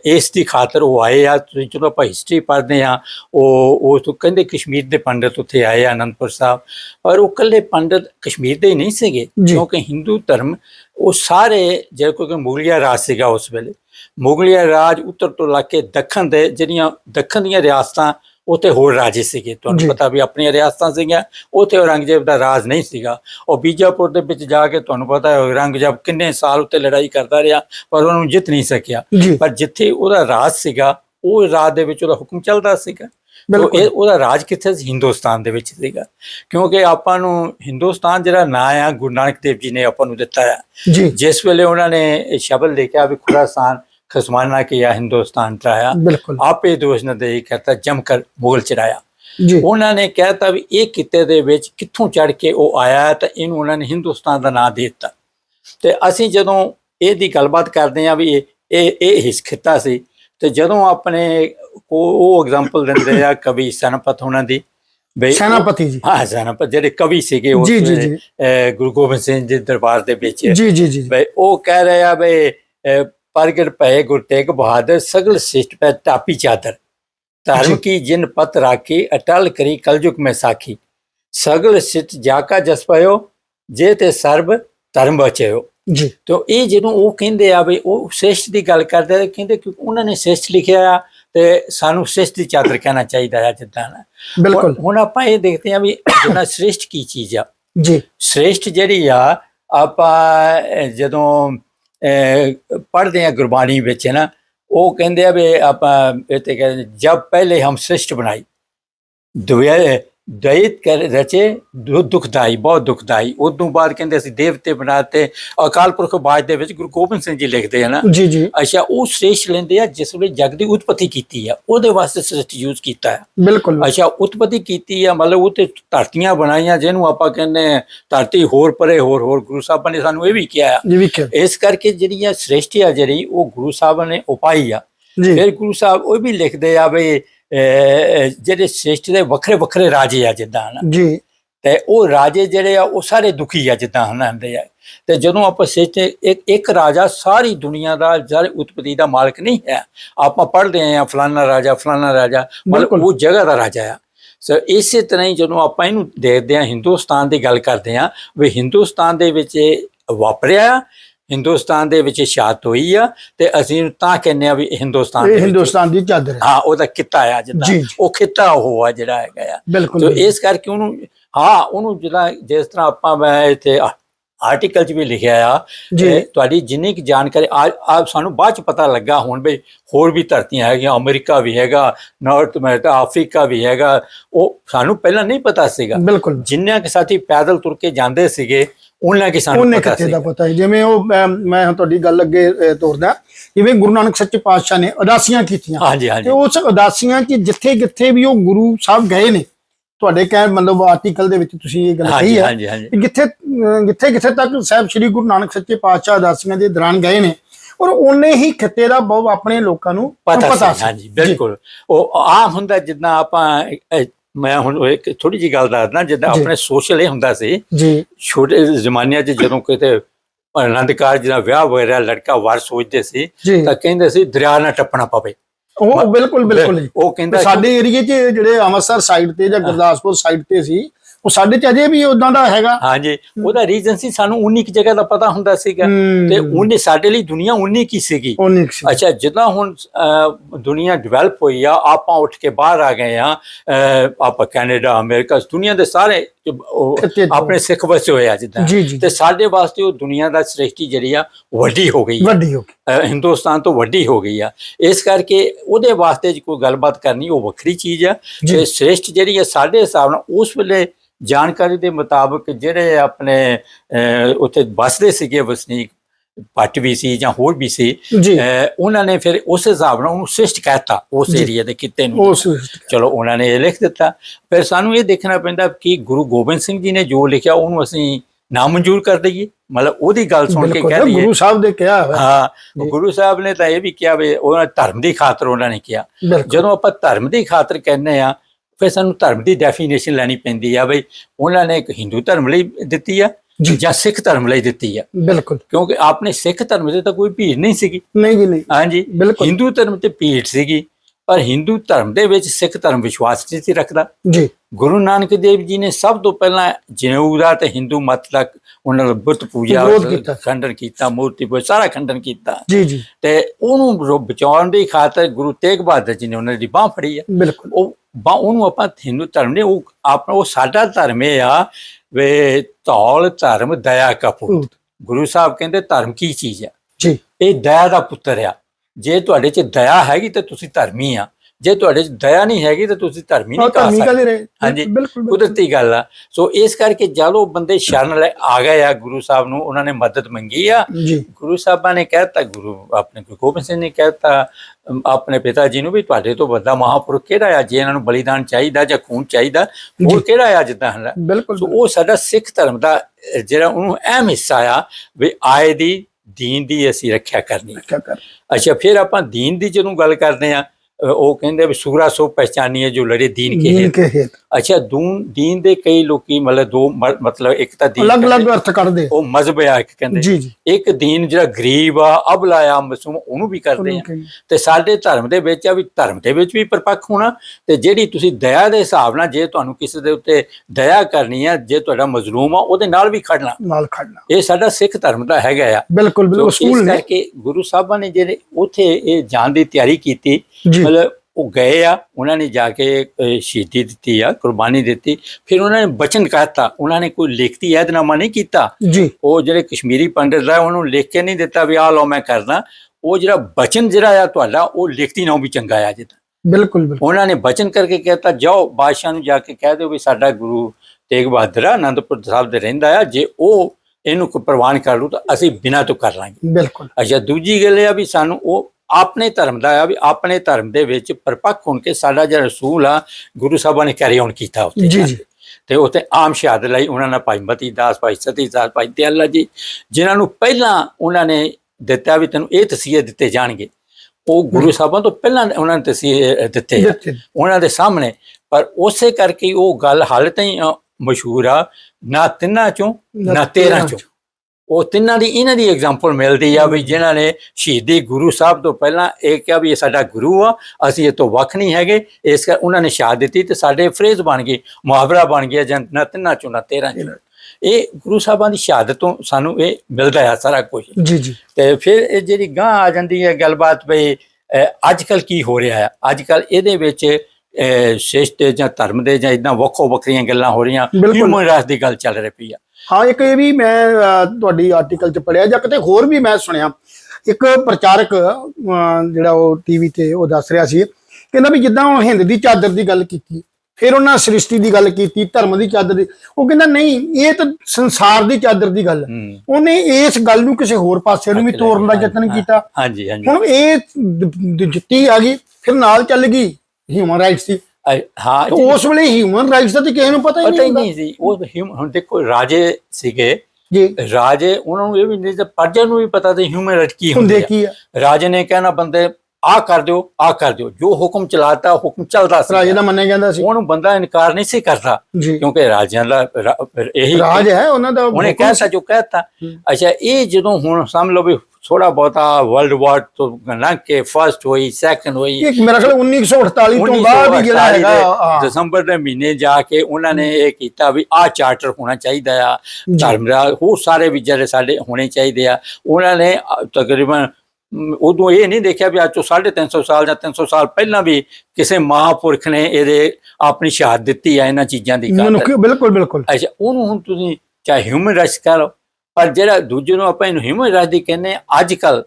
ਇਸ ਦੀ ਖਾਤਰ ਉਹ ਆਏ ਆ ਤੁਸੀਂ ਜਦੋਂ ਆਪਾਂ ਹਿਸਟਰੀ ਪੜ੍ਹਦੇ ਆ ਉਹ ਉਹ ਤੋਂ ਕਹਿੰਦੇ ਕਸ਼ਮੀਰ ਦੇ ਪੰਡਤ ਉੱਥੇ ਆਏ ਆ ਅਨੰਦਪੁਰ ਸਾਹਿਬ। ਪਰ ਉਹ ਇਕੱਲੇ ਪੰਡਤ ਕਸ਼ਮੀਰ ਦੇ ਹੀ ਨਹੀਂ ਸੀਗੇ। ਕਿਉਂਕਿ ਹਿੰਦੂ ਧਰਮ ਉਹ ਸਾਰੇ ਜੇ ਕੋਈ ਮੁਗਲਿਆ ਰਾਜ ਸੀਗਾ ਉਸ ਵੇਲੇ। ਮੁਗਲਿਆ ਰਾਜ ਉੱਤਰ ਤੋਂ ਲਾ ਕੇ ਦੱਖਣ ਦੇ ਜਿਹੜੀਆਂ ਦੱਖਣ ਦੀਆਂ ਰਿਆਸਤਾਂ ਉੱਥੇ ਹੋਰ ਰਾਜੇ ਸੀਗੇ। ਤੁਹਾਨੂੰ ਪਤਾ ਵੀ ਆਪਣੀਆਂ ਰਿਆਸਤਾਂ ਸੀਗੀਆਂ ਉੱਥੇ ਔਰੰਗਜ਼ੇਬ ਦਾ ਰਾਜ ਨਹੀਂ ਸੀਗਾ। ਉਹ ਬੀਜਾਪੁਰ ਦੇ ਵਿੱਚ ਜਾ ਕੇ ਤੁਹਾਨੂੰ ਪਤਾ ਹੈ ਔਰੰਗਜ਼ੇਬ ਕਿੰਨੇ ਸਾਲ ਉੱਤੇ ਲੜਾਈ ਕਰਦਾ ਰਿਹਾ ਪਰ ਉਹਨੂੰ ਜਿੱਤ ਨਹੀਂ ਸਕਿਆ। ਪਰ ਜਿੱਥੇ ਉਹਦਾ ਰਾਜ ਸੀਗਾ ਉਹ ਰਾਜ ਦੇ ਵਿੱਚ ਉਹਦਾ ਹੁਕਮ ਚੱਲਦਾ ਸੀਗਾ। ਬਿਲਕੁਲ। ਇਹ ਉਹਦਾ ਰਾਜ ਕਿੱਥੇ ਸੀ? ਹਿੰਦੁਸਤਾਨ ਦੇ ਵਿੱਚ ਸੀਗਾ। ਕਿਉਂਕਿ ਆਪਾਂ ਨੂੰ ਹਿੰਦੁਸਤਾਨ ਜਿਹੜਾ ਨਾਂ ਆ ਗੁਰੂ ਨਾਨਕ ਦੇਵ ਜੀ ਨੇ ਆਪਾਂ ਨੂੰ ਦਿੱਤਾ ਆ। ਜੀ। ਜਿਸ ਵੇਲੇ ਉਹਨਾਂ ਨੇ ਇਹ ਸ਼ਬਦ ਲਿਖਿਆ ਵੀ ਖੁਰਾਸਾਨ ਖਸਮਾਨਾ ਕਿਆ ਹਿੰਦੁਸਤਾਨ ਟਰਾਇਆ ਬਿਲਕੁਲ ਆਪੇ ਦੋਸ਼ ਨ ਦੇ ਕਰਤਾ ਜਮ ਕਰ ਮੁਗਲ ਚੜਾਇਆ ਜੀ ਉਹਨਾਂ ਨੇ ਕਹਿਤਾ ਵੀ ਇਹ ਕਿੱਤੇ ਦੇ ਵਿੱਚ ਕਿੱਥੋਂ ਚੜ ਕੇ ਉਹ ਆਇਆ ਤਾਂ ਇਹਨੂੰ ਉਹਨਾਂ ਨੇ ਹਿੰਦੁਸਤਾਨ ਦਾ ਨਾਂ ਦੇ ਦਿੱਤਾ ਤੇ ਅਸੀਂ ਜਦੋਂ ਇਹਦੀ ਗੱਲਬਾਤ ਕਰਦੇ ਆ ਵੀ ਇਹ ਇਹ ਹਿਸ ਖਿੱਤਾ ਸੀ ਤੇ ਜਦੋਂ ਆਪਣੇ ਉਹ ਉਹ ਐਗਜ਼ਾਮਪਲ ਦਿੰਦੇ ਆ ਕਵੀ ਸਨਪਤ ਉਹਨਾਂ ਦੀ ਬਈ ਉਹ- ਸੈਨਾਪਤੀ ਜੀ ਹਾਂ ਸਨਪਤ ਜਿਹੜੇ ਕਵੀ ਸੀਗੇ ਉਸ ਜੀ, ਜੀ, ਵੇਲੇ, ਜੀ। ਅਹ, ਗੁਰੂ ਗੋਬਿੰਦ ਸਿੰਘ ਜੀ ਦੇ ਦਰਬਾਰ ਦੇ ਵਿੱਚ ਜੀ ਜੀ ਜੀ ਬਈ ਉਹ ਕਹਿ ਰਹੇ ਬਈ ਪ੍ਰਗਟ ਭਏ ਗੁਰ ਤੇਗ ਬਹਾਦਰ ਸਗਲ ਸਿਸ਼ਟ ਪੈ ਟਾਪੀ ਚਾਦਰ। ਧਰਮ। ਕੀ ਜਿਨ ਪਤ ਰਾਖੀ ਅਟਲ ਕਰੀ ਕਲਯੁਗ ਮੈਂ ਸਾਖੀ। ਸਗਲ ਸਿਸ਼ਟ ਜਾਕਾ ਜਸ ਪਇਓ ਜੇ ਤੇ ਸਰਬ ਧਰਮ ਬਚਿਓ। ਜੀ। ਤੋ ਇਹ ਜਿਹਨੂੰ ਉਹ ਕਹਿੰਦੇ ਆ ਵੀ ਉਹ ਸ੍ਰੇਸ਼ਟ ਦੀ ਗੱਲ ਕਰਦੇ ਆ ਕਹਿੰਦੇ ਕਿ ਉਹਨਾਂ ਨੇ ਸ੍ਰੇਸ਼ਟ ਲਿਖਿਆ ਆ ਤੇ ਸਾਨੂੰ ਸ੍ਰੇਸ਼ਟ ਦੀ ਚਾਦਰ ਕਹਿਣਾ ਚਾਹੀਦਾ ਹੈ ਜਿੱਦਾਂ। ਬਿਲਕੁਲ। ਹੁਣ- ਆਪਾਂ ਇਹ ਦੇਖਦੇ ਆ ਵੀ ਜਿਹੜਾ ਸ੍ਰੇਸ਼ਟ ਕੀ ਚੀਜ਼ ਆ। ਜੀ। ਸ੍ਰੇਸ਼ਟ ਜਿਹੜੀ ਆ ਆਪਾਂ ਜਦੋਂ ਪੜ੍ਹਦੇ ਆ ਗੁਰਬਾਣੀ ਵਿੱਚ ਨਾ? ਉਹ ਕਹਿੰਦੇ ਆ ਵੀ ਆਪਾਂ ਇਹ ਤੇ ਕਹਿੰਦੇ, ਜਬ ਪਹਿਲੇ ਹਮ ਸ੍ਰੇਸ਼ਟ ਬਣਾਈ ਦੁਆ ਦਇਤ ਕਰ ਰਚੇ ਦੁਖਦਾਈ ਬਹੁਤ ਦੁਖਦਾਈ। ਉਦੋਂ ਬਾਅਦ ਕਹਿੰਦੇ ਅਸੀਂ ਦੇਵਤੇ ਬਣਾਤੇ ਅਕਾਲ ਪੁਰਖ ਬਾਜ ਦੇ ਵਿੱਚ ਗੁਰੂ ਗੋਬਿੰਦ ਸਿੰਘ ਜੀ ਲਿਖਦੇ ਆ ਨਾ। ਜੀ ਜੀ। ਅੱਛਾ ਉਹ ਸ੍ਰੇਸ਼ਟ ਲੈਂਦੇ ਆ ਜਿਸ ਵੇਲੇ ਜਗ ਦੀ ਉਤਪਤੀ ਕੀਤੀ ਆ। ਉਹਦੇ ਵਾਸਤੇ ਸ੍ਰੇਸ਼ਟ ਯੂਜ਼ ਕੀਤਾ ਹੈ। ਬਿਲਕੁਲ। ਅੱਛਾ ਉਤਪਤੀ ਕੀਤੀ ਆ ਮਤਲਬ ਉਹ ਤੇ ਧਰਤੀਆਂ ਬਣਾਈਆਂ ਜਿਹਨੂੰ ਆਪਾਂ ਕਹਿੰਦੇ ਧਰਤੀ ਹੋਰ ਪਰੇ ਹੋਰ ਹੋਰ ਗੁਰੂ ਸਾਹਿਬਾਂ ਨੇ ਸਾਨੂੰ ਇਹ ਵੀ ਕਿਹਾ ਆ। ਜੀ ਵਿਖੇ ਇਸ ਕਰਕੇ ਜਿਹੜੀਆਂ ਸ੍ਰੇਸ਼ਟੀ ਆ ਜਿਹੜੀ ਉਹ ਗੁਰੂ ਸਾਹਿਬਾਂ ਨੇ ਉਪਾਈ ਆ। ਫਿਰ ਗੁਰੂ ਸਾਹਿਬ ਉਹ ਵੀ ਲਿਖਦੇ ਆ ਅਹ, ਜਿਹੜੇ ਸ੍ਰੇਸ਼ਟ ਦੇ ਵੱਖਰੇ ਵੱਖਰੇ ਰਾਜੇ ਆ ਜਿੱਦਾਂ ਨਾ ਜੀ। ਤੇ ਉਹ ਰਾਜੇ ਜਿਹੜੇ ਆ ਉਹ ਸਾਰੇ ਦੁਖੀ ਆ ਜਿੱਦਾਂ ਹਨ ਹੁੰਦੇ ਆ। ਤੇ ਜਦੋਂ ਆਪਾਂ ਸ੍ਰੇਸ਼ਟ ਇੱਕ ਇੱਕ ਰਾਜਾ ਸਾਰੀ ਦੁਨੀਆ ਦਾ ਸਾਰੀ ਉਤਪਤੀ ਦਾ ਮਾਲਕ ਨਹੀਂ ਹੈ। ਆਪਾਂ ਪੜ੍ਹਦੇ ਆ ਫਲਾਨਾ ਰਾਜਾ ਫਲਾਨਾ ਰਾਜਾ ਮਤਲਬ। ਉਹ ਜਗ੍ਹਾ ਦਾ ਰਾਜਾ ਆ। ਸੋ ਇਸੇ ਤਰ੍ਹਾਂ ਹੀ ਜਦੋਂ ਆਪਾਂ ਇਹਨੂੰ ਦੇਖਦੇ ਆ ਹਿੰਦੁਸਤਾਨ ਦੀ ਗੱਲ ਕਰਦੇ ਆ ਵੀ ਹਿੰਦੁਸਤਾਨ ਦੇ ਵਿੱਚ ਇਹ ਵਾਪਰਿਆ ਹਿੰਦੁਸਤਾਨ ਦੇ ਵਿੱਚ ਸ਼ਾਤ ਹੋਈ ਆ ਤੇ ਅਸੀਂ ਤਾਂ ਕਹਿੰਦੇ ਆ ਵੀ ਹਿੰਦੁਸਤਾਨ ਦੇ ਇਹ ਹਿੰਦੁਸਤਾਨ ਦੀ ਚਾਦਰ ਹੈ। ਹਾਂ ਉਹਦਾ ਕਿੱਤਾ ਆ ਜਿੱਦਾਂ। ਉਹ ਖਿੱਤਾ ਉਹ ਆ ਜਿਹੜਾ ਹੈਗਾ ਆ। ਤੋ ਇਸ ਕਰਕੇ ਉਹਨੂੰ ਹਾਂ ਉਹਨੂੰ ਜਿਹੜਾ ਜਿਸ ਤਰ੍ਹਾਂ ਆਪਾਂ ਮੈਂ ਇੱਥੇ ਆਰਟੀਕਲ 'ਚ ਵੀ ਲਿਖਿਆ ਆ। ਇਹ ਤੁਹਾਡੀ ਜਿੰਨੀ ਕੁ ਜਾਣਕਾਰੀ ਆ ਆ ਸਾਨੂੰ ਬਾਅਦ ਚ ਪਤਾ ਲੱਗਾ ਹੁਣ ਵੀ ਹੋਰ ਵੀ ਧਰਤੀਆਂ ਹੈਗੀਆਂ ਅਮਰੀਕਾ ਵੀ ਹੈਗਾ ਨਾਰਥ ਅਮਰੀਕਾ ਅਫਰੀਕਾ ਵੀ ਹੈਗਾ ਉਹ ਸਾਨੂੰ ਪਹਿਲਾਂ ਨਹੀਂ ਪਤਾ ਸੀਗਾ। ਬਿਲਕੁਲ। ਜਿੰਨਿਆਂ ਕਿ ਸਾਥੀ ਪੈਦਲ ਤੁਰ ਕੇ ਜਾਂਦੇ ਸੀਗੇ ਉਹਨਾਂ ਕਿ ਸਾਨੂੰ ਉਹਨੇ ਕਿੱਥੇ ਦਾ ਪਤਾ ਹੈ ਜਿਵੇਂ ਉਹ ਮੈਂ ਤੁਹਾਡੀ ਗੱਲ ਅੱਗੇ ਤੋਰਦਾ। ਜਿਵੇਂ ਗੁਰੂ ਨਾਨਕ ਸੱਚੇ ਪਾਤਸ਼ਾਹ ਨੇ ਉਦਾਸੀਆਂ ਕੀਤੀਆਂ। ਹਾਂਜੀ ਤੇ ਹਾਂਜੀ ਉਸ ਉਦਾਸੀਆਂ 'ਚ ਜਿੱਥੇ ਕਿੱਥੇ ਵੀ ਉਹ ਗੁਰੂ ਸਾਹਿਬ ਗਏ ਨੇ ਤੁਹਾਡੇ ਕਹਿ ਮਤਲਬ ਆਰਟੀਕਲ ਦੇ ਵਿੱਚ ਤੁਸੀਂ ਇਹ ਗੱਲ ਕਹੀ ਹੈ ਕਿ ਜਿੱਥੇ ਜਿੱਥੇ ਕਿੱਥੇ ਤੱਕ ਸਾਹਿਬ ਸ੍ਰੀ ਗੁਰੂ ਨਾਨਕ ਸੱਚੇ ਪਾਤਸ਼ਾਹ ਉਦਾਸੀਆਂ ਦੇ ਦੌਰਾਨ ਗਏ ਨੇ ਔਰ ਉਹਨੇ ਹੀ ਖਿੱਤੇ ਦਾ ਬਹੁਤ ਆਪਣੇ ਲੋਕਾਂ ਨੂੰ ਪਤਾ ਸੀ ਹਾਂਜੀ ਬਿਲਕੁਲ। ਉਹ ਆਮ ਹੁੰਦਾ ਜਿੱਦਾਂ ਆਪਾਂ ਮੈਂ ਹੁਣ ਇੱਕ ਥੋੜੀ ਜੀ ਗੱਲ ਦੱਸਦਾ ਜਿੱਦਾਂ। ਆਪਣੇ ਸੋਸ਼ਲ ਇਹ ਹੁੰਦਾ ਸੀ ਜੀ ਛੋਟੇ ਜ਼ਮਾਨਿਆਂ 'ਚ ਜਦੋਂ ਕਿਤੇ ਆਨੰਦ ਕਾਰਜ ਦਾ ਵਿਆਹ ਵਗੈਰਾ ਲੜਕਾ ਵਾਰ ਸੋਚਦੇ ਸੀ ਤਾਂ ਕਹਿੰਦੇ ਸੀ ਦਰਿਆ ਨਾ ਟੱਪਣਾ ਪਵੇ ਉਹ ਬਿਲਕੁਲ ਬਿਲਕੁਲ ਜੀ। ਉਹ ਕਹਿੰਦਾ ਸਾਡੇ ਏਰੀਏ 'ਚ ਜਿਹੜੇ ਅੰਮ੍ਰਿਤਸਰ ਸਾਈਡ ਤੇ ਜਾਂ ਗੁਰਦਾਸਪੁਰ ਸਾਈਡ ਤੇ ਸੀ ਉਹ ਸਾਡੇ 'ਚ ਅਜੇ ਵੀ ਉਦਾਂ ਦਾ ਹੈਗਾ। ਹਾਂਜੀ ਉਹਦਾ ਰੀਜ਼ਨ ਸੀ ਸਾਨੂੰ 19 ਕੁ ਜਗ੍ਹਾ ਦਾ ਪਤਾ ਹੁੰਦਾ ਸੀਗਾ। ਤੇ ਉਹਨੇ ਸਾਡੇ ਲਈ ਦੁਨੀਆ 19 ਕੀ ਸੀਗੀ। ਅੱਛਾ ਜਿੱਦਾਂ ਹੁਣ ਦੁਨੀਆ ਡਿਵੈਲਪ ਹੋਈ ਆ ਆਪਾਂ ਉੱਠ ਕੇ ਬਾਹਰ ਆ ਗਏ ਆ ਆਪਾਂ ਕੈਨੇਡਾ ਅਮਰੀਕਾ ਦੁਨੀਆ ਦੇ ਸਾਰੇ ਉਹ ਤੋਂ। ਆਪਣੇ ਸਿੱਖ ਵਸੇ ਹੋਏ ਆ ਜਿੱਦਾਂ ਤੇ ਸਾਡੇ ਵਾਸਤੇ ਉਹ ਦੁਨੀਆ ਦਾ ਸ੍ਰੇਸ਼ਟੀ ਜਿਹੜੀ ਆ ਵੱਡੀ ਹੋ ਗਈ ਵੱਡੀ ਹੋ ਗਈ। ਹਿੰਦੁਸਤਾਨ ਤੋਂ ਵੱਡੀ ਹੋ ਗਈ ਆ। ਇਸ ਕਰਕੇ ਉਹਦੇ ਵਾਸਤੇ ਜੇ ਕੋਈ ਗੱਲਬਾਤ ਕਰਨੀ ਉਹ ਵੱਖਰੀ ਚੀਜ਼ ਆ। ਤੇ ਸ੍ਰੇਸ਼ਟ ਜਿਹੜੀ ਆ ਸਾਡੇ ਹਿਸਾਬ ਨਾਲ ਉਸ ਵੇਲੇ ਜਾਣਕਾਰੀ ਦੇ ਮੁਤਾਬਕ ਜਿਹੜੇ ਆਪਣੇ ਉੱਥੇ ਵੱਸਦੇ ਸੀਗੇ ਵਸਨੀਕ ਪੱਟ ਵੀ ਸੀ ਜਾਂ ਹੋਰ ਵੀ ਸੀ ਉਹਨਾਂ ਨੇ ਫਿਰ ਉਸ ਹਿਸਾਬ ਨਾਲ ਉਹਨੂੰ ਸ੍ਰੇਸ਼ਟ ਕਹਿਤਾ ਉਸ। ਏਰੀਆ ਦੇ ਕਿਤੇ ਨੂੰ। ਚਲੋ ਉਹਨਾਂ ਨੇ ਇਹ ਲਿਖ ਦਿੱਤਾ। ਫਿਰ ਸਾਨੂੰ ਇਹ ਦੇਖਣਾ ਪੈਂਦਾ ਕਿ ਗੁਰੂ ਗੋਬਿੰਦ ਸਿੰਘ ਜੀ ਨੇ ਜੋ ਲਿਖਿਆ ਉਹਨੂੰ ਅਸੀਂ ਨਾ ਮਨਜ਼ੂਰ ਕਰ ਦਈਏ। ਮਤਲਬ ਉਹਦੀ ਗੱਲ ਸੁਣ ਕੇ ਕਹਿ ਦਈਏ। ਗੁਰੂ ਸਾਹਿਬ ਦੇ ਕਿਹਾ ਹਾਂ। ਗੁਰੂ ਸਾਹਿਬ ਨੇ ਤਾਂ ਇਹ ਵੀ ਕਿਹਾ ਵੀ ਉਹਨਾਂ ਧਰਮ ਦੀ ਖਾਤਰ ਉਹਨਾਂ ਨੇ ਕਿਹਾ। ਜਦੋਂ ਆਪਾਂ ਧਰਮ ਦੀ ਖਾਤਰ ਕਹਿੰਦੇ ਆ ਫਿਰ ਸਾਨੂੰ ਧਰਮ ਦੀ ਡੈਫੀਨੇਸ਼ਨ ਲੈਣੀ ਪੈਂਦੀ ਆ ਬਈ ਉਹਨਾਂ ਨੇ ਇੱਕ ਹਿੰਦੂ ਧਰਮ ਲਈ ਦਿੱਤੀ ਆ ਜੀ। ਜਾਂ ਸਿੱਖ ਧਰਮ ਲਈ ਦਿੱਤੀ ਆ। ਬਿਲਕੁਲ। ਕਿਉਂਕਿ ਆਪਣੇ ਸਿੱਖ ਧਰਮ ਦੇ ਤਾਂ ਕੋਈ ਭੀੜ ਨਹੀਂ ਸੀਗੀ। ਨਹੀਂ ਜੀ ਨਹੀਂ। ਹਾਂਜੀ। ਬਿਲਕੁਲ। ਹਿੰਦੂ ਧਰਮ ਤੇ ਭੀੜ ਸੀਗੀ। ਪਰ ਹਿੰਦੂ ਧਰਮ ਦੇ ਵਿੱਚ ਸਿੱਖ ਧਰਮ ਵਿਸ਼ਵਾਸ ਨਹੀਂ ਸੀ ਰੱਖਦਾ। ਜੀ। ਗੁਰੂ ਨਾਨਕ ਦੇਵ ਜੀ ਨੇ ਸਭ ਤੋਂ ਪਹਿਲਾਂ ਜਨੇਊ ਦਾ ਤੇ ਹਿੰਦੂ ਮਤ ਦਾ ਉਹਨਾਂ ਦਾ ਬੁੱਤ ਪੂਜਾ। ਖੰਡਨ ਕੀਤਾ ਮੂਰਤੀ ਪੂਜਾ ਸਾਰਾ ਖੰਡਨ ਕੀਤਾ। ਜੀ ਜੀ। ਤੇ ਉਹਨੂੰ ਬਚਾਉਣ ਦੀ ਖਾਤਰ ਗੁਰੂ ਤੇਗ ਬਹਾਦਰ ਜੀ ਨੇ ਉਹਨਾਂ ਦੀ ਬਾਹ ਫੜੀ ਆ। ਬਿਲਕੁਲ। ਉਹ ਬਾਂਹ ਉਹਨੂੰ ਆਪਾਂ ਹਿੰਦੂ ਧਰਮ ਨੇ ਉਹ ਆਪਣਾ ਉਹ ਸਾਡਾ ਧਰਮ ਇਹ ਆ ਵੇ ਧੌਲ ਧਰਮ ਦਇਆ ਕਪੂਤ ਗੁਰੂ ਸਾਹਿਬ ਕਹਿੰਦੇ ਧਰਮ ਕੀ ਚੀਜ਼ ਆ? ਜੀ। ਇਹ ਦਇਆ ਦਾ ਪੁੱਤਰ ਆ। ਜੇ ਤੁਹਾਡੇ 'ਚ ਦਇਆ ਹੈਗੀ ਤਾਂ ਤੁਸੀਂ ਧਰਮੀ ਆ। ਜੇ ਤੁਹਾਡੇ 'ਚ ਦਇਆ ਨਹੀਂ ਹੈਗੀ ਤਾਂ ਤੁਸੀਂ ਧਰਮੀ ਉਹ ਨਹੀਂ ਕਰ ਸਕਦੇ। ਹਾਂਜੀ। ਕੁਦਰਤੀ ਗੱਲ ਆ। ਸੋ ਇਸ ਕਰਕੇ ਜਦ ਬੰਦੇ ਸ਼ਰਨ ਲੈ ਆ ਗਏ ਆ ਗੁਰੂ ਸਾਹਿਬ ਨੂੰ ਉਹਨਾਂ ਨੇ ਮਦਦ ਮੰਗੀ ਆ। ਗੁਰੂ ਸਾਹਿਬਾਂ ਨੇ ਕਹਿਤਾ ਗੁਰੂ ਆਪਣੇ ਗੋਬਿੰਦ ਸਿੰਘ ਨੇ ਕਹਿਤਾ ਆਪਣੇ ਪਿਤਾ ਜੀ ਨੂੰ ਵੀ ਤੁਹਾਡੇ ਤੋਂ ਵੱਡਾ ਮਹਾਪੁਰਖ ਕਿਹੜਾ ਆ? ਜੇ ਇਹਨਾਂ ਨੂੰ ਬਲੀਦਾਨ ਚਾਹੀਦਾ ਜਾਂ ਖੂਨ ਚਾਹੀਦਾ ਹੋਰ ਕਿਹੜਾ ਆ ਜਿੱਦਾਂ ਬਿਲਕੁਲ ਸੋ ਉਹ ਸਾਡਾ ਸਿੱਖ ਧਰਮ ਦਾ ਜਿਹੜਾ ਉਹਨੂੰ ਅਹਿਮ ਹਿੱਸਾ ਆ ਵੀ ਆਏ ਦੀ ਦੀਨ ਦੀ ਅਸੀਂ ਰੱਖਿਆ ਕਰਨੀ। ਅੱਛਾ ਫਿਰ ਆਪਾਂ ਦੀਨ ਦੀ ਜਦੋਂ ਗੱਲ ਕਰਦੇ ਆ ਉਹ ਕਹਿੰਦੇ ਵੀ ਸੂਰਾ ਸੋ ਪਹਿਚਾਨੀਏ ਜੋ ਲੜੇ ਦੀਨ ਕੇ ਦੀਨ ਹੈ ਕੇ ਹੇਤ। ਅੱਛਾ ਦੂਨ ਦੀਨ ਦੇ ਕਈ ਲੋਕੀ ਮਤਲਬ ਦੋ ਮਤਲਬ ਇੱਕ ਤਾਂ ਦੀਨ ਅਲੱਗ-ਅਲੱਗ ਕਹਿੰਦੇ, ਅਰਥ ਕੱਢਦੇ ਉਹ ਮਜ਼ਹਬ ਆ ਇੱਕ ਕਹਿੰਦੇ। ਜੀ ਜੀ। ਇੱਕ ਦੀਨ ਜਿਹੜਾ ਗਰੀਬ ਆ ਅਬਲਾ ਆ ਮਾਸੂਮ ਉਹਨੂੰ ਵੀ ਕਰਦੇ ਆ। ਤੇ ਸਾਡੇ ਧਰਮ ਦੇ ਵਿੱਚ ਆ ਵੀ ਧਰਮ ਦੇ ਵਿੱਚ ਵੀ ਪਰਪੱਖ ਹੋਣਾ ਤੇ ਜਿਹੜੀ ਤੁਸੀਂ ਦਇਆ ਦੇ ਹਿਸਾਬ ਨਾਲ ਜੇ ਤੁਹਾਨੂੰ ਕਿਸੇ ਦੇ ਉੱਤੇ ਦਇਆ ਕਰਨੀ ਆ ਜੇ ਤੁਹਾਡਾ ਮਜ਼ਲੂਮ ਆ ਉਹਦੇ ਨਾਲ ਵੀ ਖੜਨਾ। ਨਾਲ ਖੜਨਾ। ਇਹ ਸਾਡਾ ਸਿੱਖ ਧਰਮ ਦਾ ਹੈਗਾ ਆ। ਬਿਲਕੁਲ ਬਿਲਕੁਲ। ਸਕੂਲ ਨੇ। ਕਰਕੇ ਗੁਰੂ ਸਾਹਿਬਾਂ ਨੇ ਜਿਹੜੇ ਉਥੇ ਇਹ ਜਾਣ ਦੀ ਤਿਆਰੀ ਕੀਤੀ ਜੀ। ਮਤਲਬ ਉਹ ਗਏ ਆ ਉਹਨਾਂ ਨੇ ਜਾ ਕੇ ਸ਼ਹੀਦੀ ਦਿੱਤੀ ਆ ਕੁਰਬਾਨੀ ਦਿੱਤੀ। ਫਿਰ ਉਹਨਾਂ ਨੇ ਬਚਨ ਕਰਤਾ ਉਹਨਾਂ ਨੇ ਕੋਈ ਲਿਖਤੀ ਐਦਨਾਮਾ ਨਹੀਂ ਕੀਤਾ। ਜੀ। ਉਹ ਜਿਹੜੇ ਕਸ਼ਮੀਰੀ ਪੰਡਿਤ ਦਾ ਉਹਨੂੰ ਲਿਖ ਕੇ ਨਹੀਂ ਦਿੱਤਾ ਵੀ ਆਹ ਲਓ ਮੈਂ ਕਰਦਾ। ਉਹ ਜਿਹੜਾ ਬਚਨ ਜਿਹੜਾ ਆ ਤੁਹਾਡਾ ਉਹ ਲਿਖਤੀ ਨਾਲੋਂ ਵੀ ਚੰਗਾ ਆ ਜਿੱਦਾਂ। ਬਿਲਕੁਲ ਬਿਲਕੁਲ। ਉਹਨਾਂ ਨੇ ਬਚਨ ਕਰਕੇ ਕਹਿਤਾ ਜਾਓ ਬਾਦਸ਼ਾਹ ਨੂੰ ਜਾ ਕੇ ਕਹਿ ਦਿਓ ਵੀ ਸਾਡਾ ਗੁਰੂ ਤੇਗ ਬਹਾਦਰ ਆ, ਆਨੰਦਪੁਰ ਸਾਹਿਬ ਦੇ ਰਹਿੰਦਾ ਆ। ਜੇ ਉਹ ਇਹਨੂੰ ਕੋਈ ਪ੍ਰਵਾਨ ਕਰ ਲੂ ਤਾਂ ਅਸੀਂ ਬਿਨਾਂ ਤੋਂ ਕਰ ਲਾਂਗੇ। ਬਿਲਕੁਲ। ਅੱਛਾ ਦੂਜੀ ਗੱਲ ਇਹ ਆ ਵੀ ਸਾਨੂੰ ਉਹ ਆਪਣੇ ਧਰਮ ਦਾ ਆ ਵੀ ਆਪਣੇ ਧਰਮ ਦੇ ਵਿੱਚ ਪਰਪੱਕ ਹੋਣ ਕੇ ਸਾਡਾ ਜਿਹੜਾ ਰਸੂਲ ਆ ਗੁਰੂ ਸਾਹਿਬਾਂ ਨੇ ਕੈਰੀ ਆਨ ਕੀਤਾ ਉੱਤੇ ਜੀ, ਜਾ। ਤੇ ਉੱਥੇ ਆਮ ਸ਼ਹਾਦਤ ਲਈ ਉਹਨਾਂ ਨੇ ਭਾਈ ਮਤੀ ਦਾਸ ਭਾਈ ਸਤੀ ਦਾਸ ਭਾਈ ਦਿਆਲਾ ਜੀ ਜਿਨ੍ਹਾਂ ਨੂੰ ਪਹਿਲਾਂ ਉਹਨਾਂ ਨੇ ਦਿੱਤਾ ਵੀ ਤੈਨੂੰ ਇਹ ਤਸੀਹੇ ਦਿੱਤੇ ਜਾਣਗੇ। ਉਹ ਗੁਰੂ ਸਾਹਿਬਾਂ ਤੋਂ ਪਹਿਲਾਂ ਉਹਨਾਂ ਨੇ ਤਸੀਹੇ ਦਿੱਤੇ। ਉਹਨਾਂ ਦੇ ਸਾਹਮਣੇ। ਪਰ ਉਸੇ ਕਰਕੇ ਉਹ ਗੱਲ ਹਾਲੇ ਤਾਈਂ ਮਸ਼ਹੂਰ ਆ ਨਾ ਤਿੰਨਾਂ ਚੋਂ ਨਾ ਤੇਰਾਂ ਚੋਂ। ਉਹ ਤਿੰਨਾਂ ਦੀ ਇਹਨਾਂ ਦੀ ਐਗਜ਼ਾਮਪਲ ਮਿਲਦੀ ਆ ਵੀ ਜਿਨ੍ਹਾਂ ਨੇ ਸ਼ਹੀਦੀ ਗੁਰੂ ਸਾਹਿਬ ਤੋਂ ਪਹਿਲਾਂ ਇਹ ਕਿਹਾ ਵੀ ਇਹ ਸਾਡਾ ਗੁਰੂ ਆ ਅਸੀਂ ਇਹ ਤੋਂ ਵੱਖ ਨਹੀਂ ਹੈਗੇ। ਇਸ ਕਰ ਉਹਨਾਂ ਨੇ ਸ਼ਹਾਦਤ ਦਿੱਤੀ ਤੇ ਸਾਡੇ ਫਰੇਜ਼ ਬਣ ਗਈ ਮੁਹਾਵਰਾ ਬਣ ਗਿਆ ਜਾਂ ਨਾ ਤਿੰਨਾਂ ਚੋਂ ਨਾ ਤੇਰਾਂ ਚੋਂ। ਇਹ ਗੁਰੂ ਸਾਹਿਬਾਂ ਦੀ ਸ਼ਹਾਦਤ ਤੋਂ ਸਾਨੂੰ ਇਹ ਮਿਲਦਾ ਆ ਸਾਰਾ ਕੁਝ ਜੀ ਜੀ। ਤੇ ਫਿਰ ਇਹ ਜਿਹੜੀ ਗਾਂ ਆ ਜਾਂਦੀ ਹੈ ਗੱਲਬਾਤ ਵੀ ਅੱਜ ਕੱਲ ਕੀ ਹੋ ਰਿਹਾ ਹੈ ਅੱਜ ਕੱਲ ਇਹਦੇ ਵਿੱਚ ਸਿਸ਼ਟ ਜਾਂ ਧਰਮ ਦੇ ਜਾਂ ਇਦਾਂ ਵੱਖੋ ਵੱਖਰੀਆਂ ਗੱਲਾਂ ਹੋ ਰਹੀਆਂ। ਹਿਊਮਨ ਰਾਈਟਸ ਦੀ ਗੱਲ ਚੱਲ ਰਹੀ ਪਈ ਆ। ਹਾਂ ਇੱਕ ਇਹ ਵੀ ਮੈਂ ਤੁਹਾਡੀ ਆਰਟੀਕਲ 'ਚ ਪੜਿਆ ਜਾਂ ਕਿਤੇ ਹੋਰ ਵੀ ਮੈਂ ਸੁਣਿਆ। ਇੱਕ ਪ੍ਰਚਾਰਕ ਜਿਹੜਾ ਉਹ ਟੀਵੀ ਤੇ ਉਹ ਦੱਸ ਰਿਹਾ ਸੀ ਕਹਿੰਦਾ ਵੀ ਜਿੱਦਾਂ ਉਹ ਹਿੰਦ ਦੀ ਚਾਦਰ ਦੀ ਗੱਲ ਕੀਤੀ ਫਿਰ ਉਹਨਾਂ ਸ੍ਰਿਸ਼ਟੀ ਦੀ ਗੱਲ ਕੀਤੀ ਧਰਮ ਦੀ ਚਾਦਰ ਦੀ ਉਹ ਕਹਿੰਦਾ ਨਹੀਂ ਇਹ ਤਾਂ ਸੰਸਾਰ ਦੀ ਚਾਦਰ ਦੀ ਗੱਲ। ਉਹਨੇ ਇਸ ਗੱਲ ਨੂੰ ਕਿਸੇ ਹੋਰ ਪਾਸੇ ਨੂੰ ਵੀ ਤੋਰਨ ਦਾ ਯਤਨ ਕੀਤਾ। ਹਾਂਜੀ ਹਾਂਜੀ। ਹੁਣ ਇਹ ਜਿੱਤੀ ਆ ਗਈ ਫਿਰ ਨਾਲ ਚੱਲ ਗਈ ਹਿਊਮਨ ਰਾਈਟਸ ਦੀ। ਹਾਂ ਤੇ ਉਸ ਵੇਲੇ ਹਿਊਮਨ ਰਾਈਟਸ ਦਾ ਤੇ ਕਿਸੇ ਨੂੰ ਪਤਾ ਹੀ ਪਤਾ ਹੀ ਨਹੀਂ ਹੁੰਦਾ। ਨਹੀਂ ਸੀ। ਉਹ ਹੁਣ ਦੇਖੋ ਰਾਜੇ ਸੀਗੇ। ਜੀ। ਰਾਜੇ ਉਹਨਾਂ ਨੂੰ ਇਹ ਵੀ ਨਹੀਂ ਸੀ ਪਰਜਾ ਨੂੰ ਵੀ ਪਤਾ ਸੀ ਹਿਊਮਨ ਰਾਈਟ ਕੀ ਹੁੰਦੇ ਕੀ ਆ। ਰਾਜੇ ਨੇ ਕਹਿਣਾ ਬੰਦੇ ਆ ਕਰ ਦਿਓ ਆ ਕਰ ਦਿਓ। ਜੋ ਹੁਕਮ ਚਲਾਤਾ ਹੁਕਮ ਚੱਲਦਾ ਰਾਜੇ ਸੀ ਦਾ ਮੰਨਿਆ ਜਾਂਦਾ ਸੀ। ਉਹਨੂੰ ਬੰਦਾ ਇਨਕਾਰ ਨਹੀਂ ਸੀ ਕਰਦਾ ਕਿਉਂਕਿ ਰਾਜਿਆਂ ਦਾ ਇਹੀ ਰਾਜ ਹੈ ਉਹਨਾਂ ਦਾ ਉਹਨੇ ਕਹਿਤਾ ਜੋ ਕਹਿਤਾ। ਅੱਛਾ ਇਹ ਜਦੋਂ ਹੁਣ ਸਮਝ ਲਓ ਵੀ ਥੋੜਾ ਬਹੁਤਾ ਵਰਲਡ ਵਾਰ ਤੋਂ ਲੰਘ ਕੇ ਫਰਸਟ ਹੋਈ ਸੈਕੰਡ ਹੋਈ। ਇਹ ਮੇਰਾ ਖਿਆਲ 1948 ਤੋਂ ਬਾਅਦ ਹੀ ਜਿਹੜਾ 1948 ਹੈਗਾ ਦਸੰਬਰ ਦੇ ਮਹੀਨੇ ਜਾ ਕੇ ਉਹਨਾਂ ਨੇ ਇਹ ਕੀਤਾ ਵੀ ਆਹ ਚਾਰਟਰ ਹੋਣਾ ਚਾਹੀਦਾ ਆ। ਧਰਮ ਦਾ ਹੋਰ ਸਾਰੇ ਵੀ ਜਿਹੜੇ ਸਾਡੇ ਹੋਣੇ ਚਾਹੀਦੇ ਆ। ਉਹਨਾਂ ਨੇ ਤਕਰੀਬਨ ਉਦੋਂ ਇਹ ਨਹੀਂ ਦੇਖਿਆ ਵੀ ਅੱਜ ਤੋਂ 350 ਸਾਲ ਜਾਂ 300 ਸਾਲ ਪਹਿਲਾਂ ਵੀ ਕਿਸੇ ਮਹਾਂਪੁਰਖ ਨੇ ਇਹਦੇ ਆਪਣੀ ਸ਼ਹਾਦਤ ਦਿੱਤੀ ਆ ਇਹਨਾਂ ਚੀਜ਼ਾਂ ਦੀ ਬਿਲਕੁਲ ਬਿਲਕੁਲ। ਅੱਛਾ ਉਹਨੂੰ ਹੁਣ ਤੁਸੀਂ ਚਾਹੇ ਹਿਊਮਨ ਰਾਈਟਸ ਕਹ ਲਓ। ਪਰ ਜਿਹੜਾ ਦੂਜੇ ਨੂੰ ਆਪਾਂ ਇਹਨੂੰ ਹਿਊਮਨ ਰਾਈਟਸ ਦੀ ਕਹਿੰਦੇ ਆ ਅੱਜ ਕੱਲ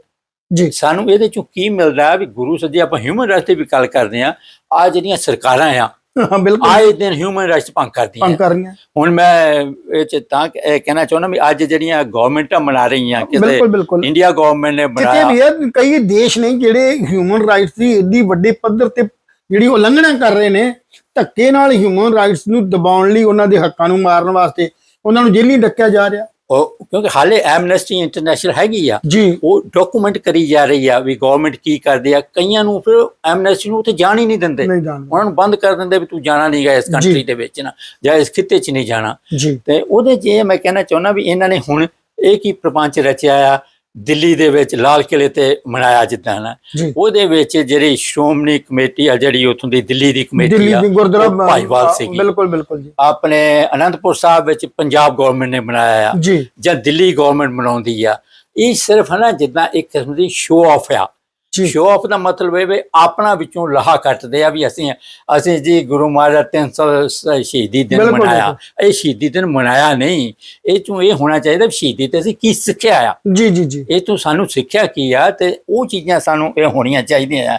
ਜੀ। ਸਾਨੂੰ ਇਹਦੇ ਚੋਂ ਕੀ ਮਿਲਦਾ ਵੀ ਗੁਰੂ ਸੱਜੇ ਆਪਾਂ ਹਿਊਮਨ ਰਾਈਟਸ ਦੀ ਵੀ ਗੱਲ ਕਰਦੇ ਆ ਆ ਜਿਹੜੀਆਂ ਸਰਕਾਰਾਂ ਆ ਹਾਂ ਬਿਲਕੁਲ। ਆਏ ਦਿਨ ਹਿਊਮਨ ਰਾਈਟਸ ਭੰਗ ਕਰਦੀਆਂ। ਭੰਗ ਕਰ ਰਹੀਆਂ। ਹੁਣ ਮੈਂ ਇਹ ਚ ਤਾਂ ਕਹਿਣਾ ਚਾਹੁੰਦਾ ਵੀ ਅੱਜ ਜਿਹੜੀਆਂ ਗਵਰਨਮੈਂਟਾਂ ਬਣਾ ਰਹੀਆਂ ਕਿਤੇ ਇੰਡੀਆ ਗਵਰਨਮੈਂਟ ਨੇ ਕਿਤੇ ਬਣਾਇਆ। ਵੀ ਹੈ ਕਈ ਦੇਸ਼ ਨੇ ਜਿਹੜੇ ਹਿਊਮਨ ਰਾਈਟਸ ਦੀ ਏਡੀ ਵੱਡੇ ਪੱਧਰ ਤੇ ਜਿਹੜੀ ਉਲੰਘਣਾ ਕਰ ਰਹੇ ਨੇ ਧੱਕੇ ਨਾਲ ਹਿਊਮਨ ਰਾਈਟਸ ਨੂੰ ਦਬਾਉਣ ਲਈ ਉਹਨਾਂ ਦੇ ਹੱਕਾਂ ਨੂੰ ਮਾਰਨ ਵਾਸਤੇ ਉਹਨਾਂ ਨੂੰ ਜੇਲੀ ਡੱਕਿਆ ਜਾ ਰਿਹਾ। ਕਿਉਂਕਿ ਹਾਲੇ ਐਮਨੈਸਟੀ ਇੰਟਰਨੈਸ਼ਨਲ ਹੈਗੀ ਆ ਜੀ। ਉਹ ਡਾਕੂਮੈਂਟ ਕਰੀ ਜਾ ਰਹੀ ਆ ਵੀ ਗਵਰਨਮੈਂਟ ਕੀ ਕਰਦੀ ਆ। ਕਈਆਂ ਨੂੰ ਫਿਰ ਐਮਨੈਸਟੀ ਨੂੰ ਉੱਥੇ ਜਾਣ ਹੀ ਨਹੀਂ ਦਿੰਦੇ। ਉਹਨਾਂ ਨੂੰ ਬੰਦ ਕਰ ਦਿੰਦੇ ਵੀ ਤੂੰ ਜਾਣਾ ਨਹੀਂ ਗਾ ਇਸ ਕੰਟਰੀ ਦੇ ਵਿੱਚ ਨਾ ਜਾਂ ਇਸ ਖਿੱਤੇ 'ਚ ਨਹੀਂ ਜਾਣਾ। ਜੀ। ਤੇ ਉਹਦੇ ਇਹ ਮੈਂ ਕਹਿਣਾ ਚਾਹੁੰਦਾ ਵੀ ਇਹਨਾਂ ਨੇ ਹੁਣ ਇਹ ਕੀ ਪ੍ਰਪੰਚ ਰਚਿਆ ਆ ਦਿੱਲੀ ਦੇ ਵਿੱਚ ਲਾਲ ਕਿਲੇ ਤੇ ਮਨਾਇਆ ਜਿੱਦਾਂ ਨਾ। ਉਹਦੇ ਵਿੱਚ ਜਿਹੜੀ ਸ਼੍ਰੋਮਣੀ ਕਮੇਟੀ ਆ ਜਿਹੜੀ ਉੱਥੋਂ ਦੀ ਦਿੱਲੀ ਦੀ ਕਮੇਟੀ ਦਿੱਲੀ ਆ ਦੀ ਗੁਰਦੁਆਰਾ ਉਹ ਭਾਈਵਾਲ ਸੀਗੀ। ਬਿਲਕੁਲ ਬਿਲਕੁਲ ਜੀ। ਆਪਣੇ ਅਨੰਦਪੁਰ ਸਾਹਿਬ ਵਿੱਚ ਪੰਜਾਬ ਗਵਰਨਮੈਂਟ ਨੇ ਬਣਾਇਆ ਆ ਜੀ। ਜਾਂ ਦਿੱਲੀ ਗਵਰਨਮੈਂਟ ਬਣਾਉਂਦੀ ਆ। ਇਹ ਸਿਰਫ ਹੈ ਨਾ ਜਿੱਦਾਂ ਇੱਕ ਕਿਸਮ ਦੀ ਸ਼ੋਅ ਆਫ ਆ। ਸ਼ੋਅ ਆਫ ਦਾ ਮਤਲਬ ਇਹ ਵੀ ਆਪਣਾ ਵਿੱਚੋਂ ਲਾਹਾ ਕੱਟਦੇ ਆ ਵੀ ਅਸੀਂ ਅਸੀਂ ਜੀ ਗੁਰੂ ਮਹਾਰਾਜ 300 ਸ- ਸ਼ਹੀਦੀ ਦਿਨ ਮਨਾਇਆ। ਇਹ ਸ਼ਹੀਦੀ ਦਿਨ ਮਨਾਇਆ ਨਹੀਂ। ਇਹ ਚੋਂ ਇਹ ਹੋਣਾ ਚਾਹੀਦਾ ਵੀ ਸ਼ਹੀਦੀ ਤੇ ਅਸੀਂ ਕੀ ਸਿੱਖਿਆ ਆ? ਜੀ ਜੀ ਜੀ। ਇਹ ਤੋਂ ਸਾਨੂੰ ਸਿੱਖਿਆ ਕੀ ਆ ਤੇ ਉਹ ਚੀਜ਼ਾਂ ਸਾਨੂੰ ਇਹ ਹੋਣੀਆਂ ਚਾਹੀਦੀਆਂ ਆ।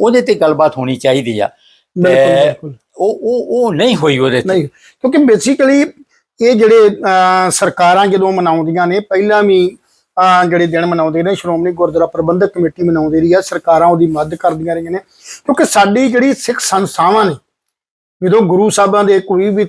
ਉਹਦੇ ਤੇ ਗੱਲਬਾਤ ਹੋਣੀ ਚਾਹੀਦੀ ਆ। ਤੇ ਉਹ ਉਹ ਉਹ ਨਹੀਂ ਹੋਈ ਉਹਦੇ ਤੇ। ਨਹੀਂ ਕਿਉਂਕਿ ਬੇਸਿਕਲੀ ਇਹ ਜਿਹੜੇ ਸਰਕਾਰਾਂ ਜਦੋਂ ਮਨਾਉਂਦੀਆਂ ਨੇ ਪਹਿਲਾਂ ਵੀ ਜਿਹੜੇ ਦਿਨ ਮਨਾਉਂਦੇ ਨੇ ਸ਼੍ਰੋਮਣੀ ਗੁਰਦੁਆਰਾ ਪ੍ਰਬੰਧਕ ਕਮੇਟੀ ਮਨਾਉਂਦੀ ਰਹੀ ਹੈ ਸਰਕਾਰਾਂ ਉਹਦੀ ਮਦਦ ਕਰਦੀਆਂ ਰਹੀਆਂ ਨੇ ਕਿਉਂਕਿ ਸਾਡੀ ਜਿਹੜੀ ਸਿੱਖ ਸੰਸਥਾਵਾਂ ਨੇ ਜਦੋਂ ਗੁਰੂ ਸਾਹਿਬਾਂ ਦੇ ਕੋਈ ਵੀ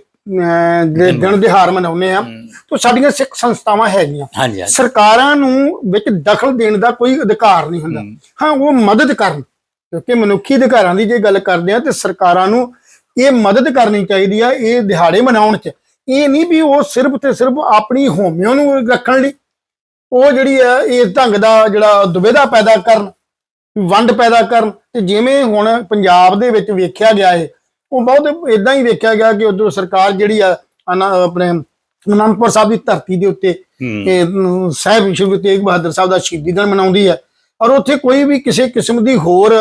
ਦਿਨ ਦਿਹਾੜ ਮਨਾਉਂਦੇ ਆ ਤਾਂ ਸਾਡੀਆਂ ਸਿੱਖ ਸੰਸਥਾਵਾਂ ਹੈਗੀਆਂ। ਸਰਕਾਰਾਂ ਨੂੰ ਵਿੱਚ ਦਖਲ ਦੇਣ ਦਾ ਕੋਈ ਅਧਿਕਾਰ ਨਹੀਂ ਹੁੰਦਾ। ਹਾਂ ਉਹ ਮਦਦ ਕਰਨ ਕਿਉਂਕਿ ਮਨੁੱਖੀ ਅਧਿਕਾਰਾਂ ਦੀ ਜੇ ਗੱਲ ਕਰਦੇ ਆ ਤੇ ਸਰਕਾਰਾਂ ਨੂੰ ਇਹ ਮਦਦ ਕਰਨੀ ਚਾਹੀਦੀ ਆ ਇਹ ਦਿਹਾੜੇ ਮਨਾਉਣ 'ਚ। ਇਹ ਨਹੀਂ ਵੀ ਉਹ ਸਿਰਫ ਤੇ ਸਿਰਫ ਆਪਣੀ ਹੋਮਿਓ ਨੂੰ ਰੱਖਣ ਲਈ ਉਹ ਜਿਹੜੀ ਆ ਇਸ ਢੰਗ ਦਾ ਜਿਹੜਾ ਦੁਬਿਧਾ ਪੈਦਾ ਕਰਨ ਵੰਡ ਪੈਦਾ ਕਰਨ ਤੇ ਜਿਵੇਂ ਹੁਣ ਪੰਜਾਬ ਦੇ ਵਿੱਚ ਵੇਖਿਆ ਗਿਆ ਹੈ ਉਹ ਬਹੁਤ ਇਦਾਂ ਹੀ ਵੇਖਿਆ ਗਿਆ ਕਿ ਉਧਰ ਸਰਕਾਰ ਜਿਹੜੀ ਆ ਆਪਣੇ ਅਨੰਦਪੁਰ ਸਾਹਿਬ ਦੀ ਧਰਤੀ ਦੇ ਉੱਤੇ ਹੂੰ। ਸਾਹਿਬ ਸ਼੍ਰੀ ਗੁਰੂ ਤੇਗ ਬਹਾਦਰ ਸਾਹਿਬ ਦਾ ਸ਼ਹੀਦੀ ਦਿਨ ਮਨਾਉਂਦੀ ਹੈ ਔਰ ਉੱਥੇ ਕੋਈ ਵੀ ਕਿਸੇ ਕਿਸਮ ਦੀ ਹੋਰ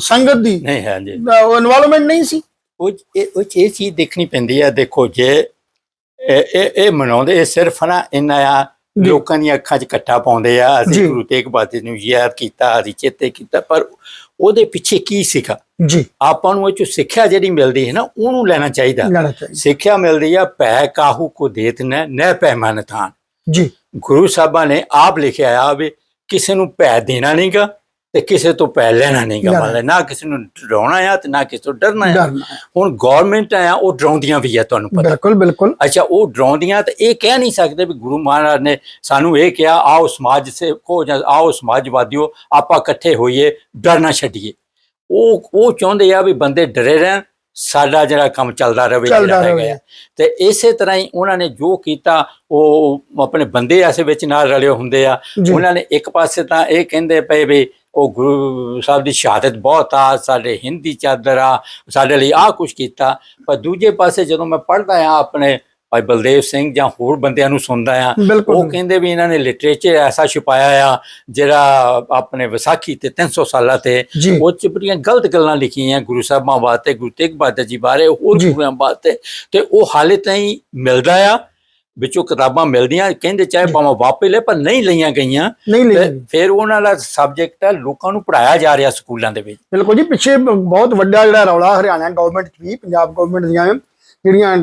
ਸੰਗਤ ਦੀ ਨਹੀਂ ਹੈ ਜੀ ਇਨਵੋਲਵਮੈਂਟ ਨਹੀਂ ਸੀ। ਉਹ ਇਹ ਚੀਜ਼ ਦੇਖਣੀ ਪੈਂਦੀ ਹੈ ਦੇਖੋ ਜੇ ਇਹ ਇਹ ਇਹ ਮਨਾਉਂਦੇ ਇਹ ਸਿਰਫ ਨਾ ਇਹਨਾਂ ਆ। ਲੋਕਾਂ ਦੀਆਂ ਅੱਖਾਂ 'ਚ ਇਕੱਠਾ ਪਾਉਂਦੇ ਆ। ਅਸੀਂ ਗੁਰੂ ਤੇਗ ਬਹਾਦਰ ਨੂੰ ਯਾਦ ਕੀਤਾ ਅਸੀਂ ਚੇਤੇ ਕੀਤਾ ਪਰ ਉਹਦੇ ਪਿੱਛੇ ਕੀ ਸਿੱਖਾ? ਜੀ। ਆਪਾਂ ਨੂੰ ਉਹ 'ਚੋਂ ਸਿੱਖਿਆ ਜਿਹੜੀ ਮਿਲਦੀ ਹੈ ਨਾ ਉਹਨੂੰ ਲੈਣਾ ਚਾਹੀਦਾ। ਸਿੱਖਿਆ ਮਿਲਦੀ ਆ ਭੈ ਕਾਹੂ ਕੋ ਦੇਤ ਨ ਨਹਿ ਭੈ ਮਨ ਥਾਨ। ਜੀ। ਗੁਰੂ ਸਾਹਿਬਾਂ ਨੇ ਆਪ ਲਿਖਿਆ ਆ ਵੀ ਕਿਸੇ ਨੂੰ ਭੈ ਦੇਣਾ ਨਹੀਂਗਾ ਤੇ ਕਿਸੇ ਤੋਂ ਭੈ ਲੈਣਾ ਨਹੀਂਗਾ ਲੈਣਾ। ਮਤਲਬ ਨਾ। ਕਿਸੇ ਨੂੰ ਡਰਾਉਣਾ ਆ ਤੇ ਨਾ ਕਿਸੇ ਤੋਂ ਡਰਨਾ ਆ। ਡਰਨਾ ਹੈ। ਹੁਣ ਗਵਰਨਮੈਂਟ ਆ ਉਹ ਡਰਾਉਂਦੀਆਂ ਵੀ ਆ ਤੁਹਾਨੂੰ ਪਤਾ। ਬਿਲਕੁਲ ਬਿਲਕੁਲ। ਅੱਛਾ ਉਹ ਡਰਾਉਂਦੀਆਂ ਤੇ ਇਹ ਕਹਿ ਨਹੀਂ ਸਕਦੇ ਵੀ ਗੁਰੂ ਮਹਾਰਾਜ ਨੇ ਸਾਨੂੰ ਇਹ ਕਿਹਾ ਆਓ ਸਮਾਜ ਸੇ ਕੋ ਜਾਂ ਆਓ ਸਮਾਜਵਾਦੀਓ ਆਪਾਂ ਇਕੱਠੇ ਹੋਈਏ ਡਰ ਨਾ ਛੱਡੀਏ। ਉਹ ਉਹ ਚਾਹੁੰਦੇ ਆ ਵੀ ਬੰਦੇ ਡਰੇ ਰਹਿਣ ਸਾਡਾ ਜਿਹੜਾ ਕੰਮ ਚੱਲਦਾ ਰਹੇ ਚੱਲਦਾ ਜਿਹੜਾ ਹੈਗਾ। ਤੇ ਇਸੇ ਤਰ੍ਹਾਂ ਹੀ ਉਹਨਾਂ ਨੇ ਜੋ ਕੀਤਾ ਉਹ ਆਪਣੇ ਬੰਦੇ ਐਸੇ ਵਿੱਚ ਨਾਲ ਰਲੇ ਹੁੰਦੇ ਆ। ਉਹਨਾਂ ਨੇ ਇੱਕ ਪਾਸੇ ਤਾਂ ਇਹ ਕਹਿੰਦੇ ਪਏ ਵੀ ਉਹ ਗੁਰੂ ਸਾਹਿਬ ਦੀ ਸ਼ਹਾਦਤ ਬਹੁਤ ਆ ਸਾਡੇ ਹਿੰਦੀ ਚਾਦਰ ਆ ਸਾਡੇ ਲਈ ਆਹ ਕੁਝ ਕੀਤਾ। ਪਰ ਦੂਜੇ ਪਾਸੇ ਜਦੋਂ ਮੈਂ ਪੜ੍ਹਦਾ ਆ ਆਪਣੇ ਭਾਈ ਬਲਦੇਵ ਸਿੰਘ ਜਾਂ ਹੋਰ ਬੰਦਿਆਂ ਨੂੰ ਸੁਣਦਾ ਆ ਉਹ ਕਹਿੰਦੇ ਵੀ ਇਹਨਾਂ ਨੇ ਲਿਟਰੇਚਰ ਐਸਾ ਛੁਪਾਇਆ ਆ ਜਿਹੜਾ ਆਪਣੇ ਵਿਸਾਖੀ ਤੇ 300 ਸਾਲਾਂ ਤੇ ਉਹ ਚ ਬੜੀਆਂ ਗਲਤ ਗੱਲਾਂ ਲਿਖੀਆਂ ਗੁਰੂ ਸਾਹਿਬਾਂ ਬਾਰੇ ਗੁਰੂ ਤੇਗ ਬਹਾਦਰ ਜੀ ਬਾਰੇ ਹੋਰ। ਗੁਰੂਆਂ ਬਾਰੇ ਤੇ ਉਹ ਹਾਲੇ ਤਾਈਂ ਮਿਲਦਾ ਆ। ਵਿੱਚੋਂ ਕਿਤਾਬਾਂ ਮਿਲਦੀਆਂ ਕਹਿੰਦੇ ਚਾਹੇ ਭਾਵੇਂ ਵਾਪੇ ਲੈ ਪਰ ਨਹੀਂ ਲਈਆਂ ਗਈਆਂ। ਨਹੀਂ ਫਿਰ ਉਹਨਾਂ ਦਾ ਸਬਜੈਕਟ ਹੈ ਲੋਕਾਂ ਨੂੰ ਪੜਾਇਆ ਜਾ ਰਿਹਾ ਸਕੂਲਾਂ ਦੇ ਵਿੱਚ। ਬਿਲਕੁਲ ਜੀ ਪਿੱਛੇ ਬਹੁਤ ਵੱਡਾ ਜਿਹੜਾ ਰੌਲਾ ਹਰਿਆਣਾ ਗਵਰਨਮੈਂਟ ਵੀ ਪੰਜਾਬ ਗਵਰਨਮੈਂਟ ਦੀਆਂ ਜਿਹੜੀਆਂ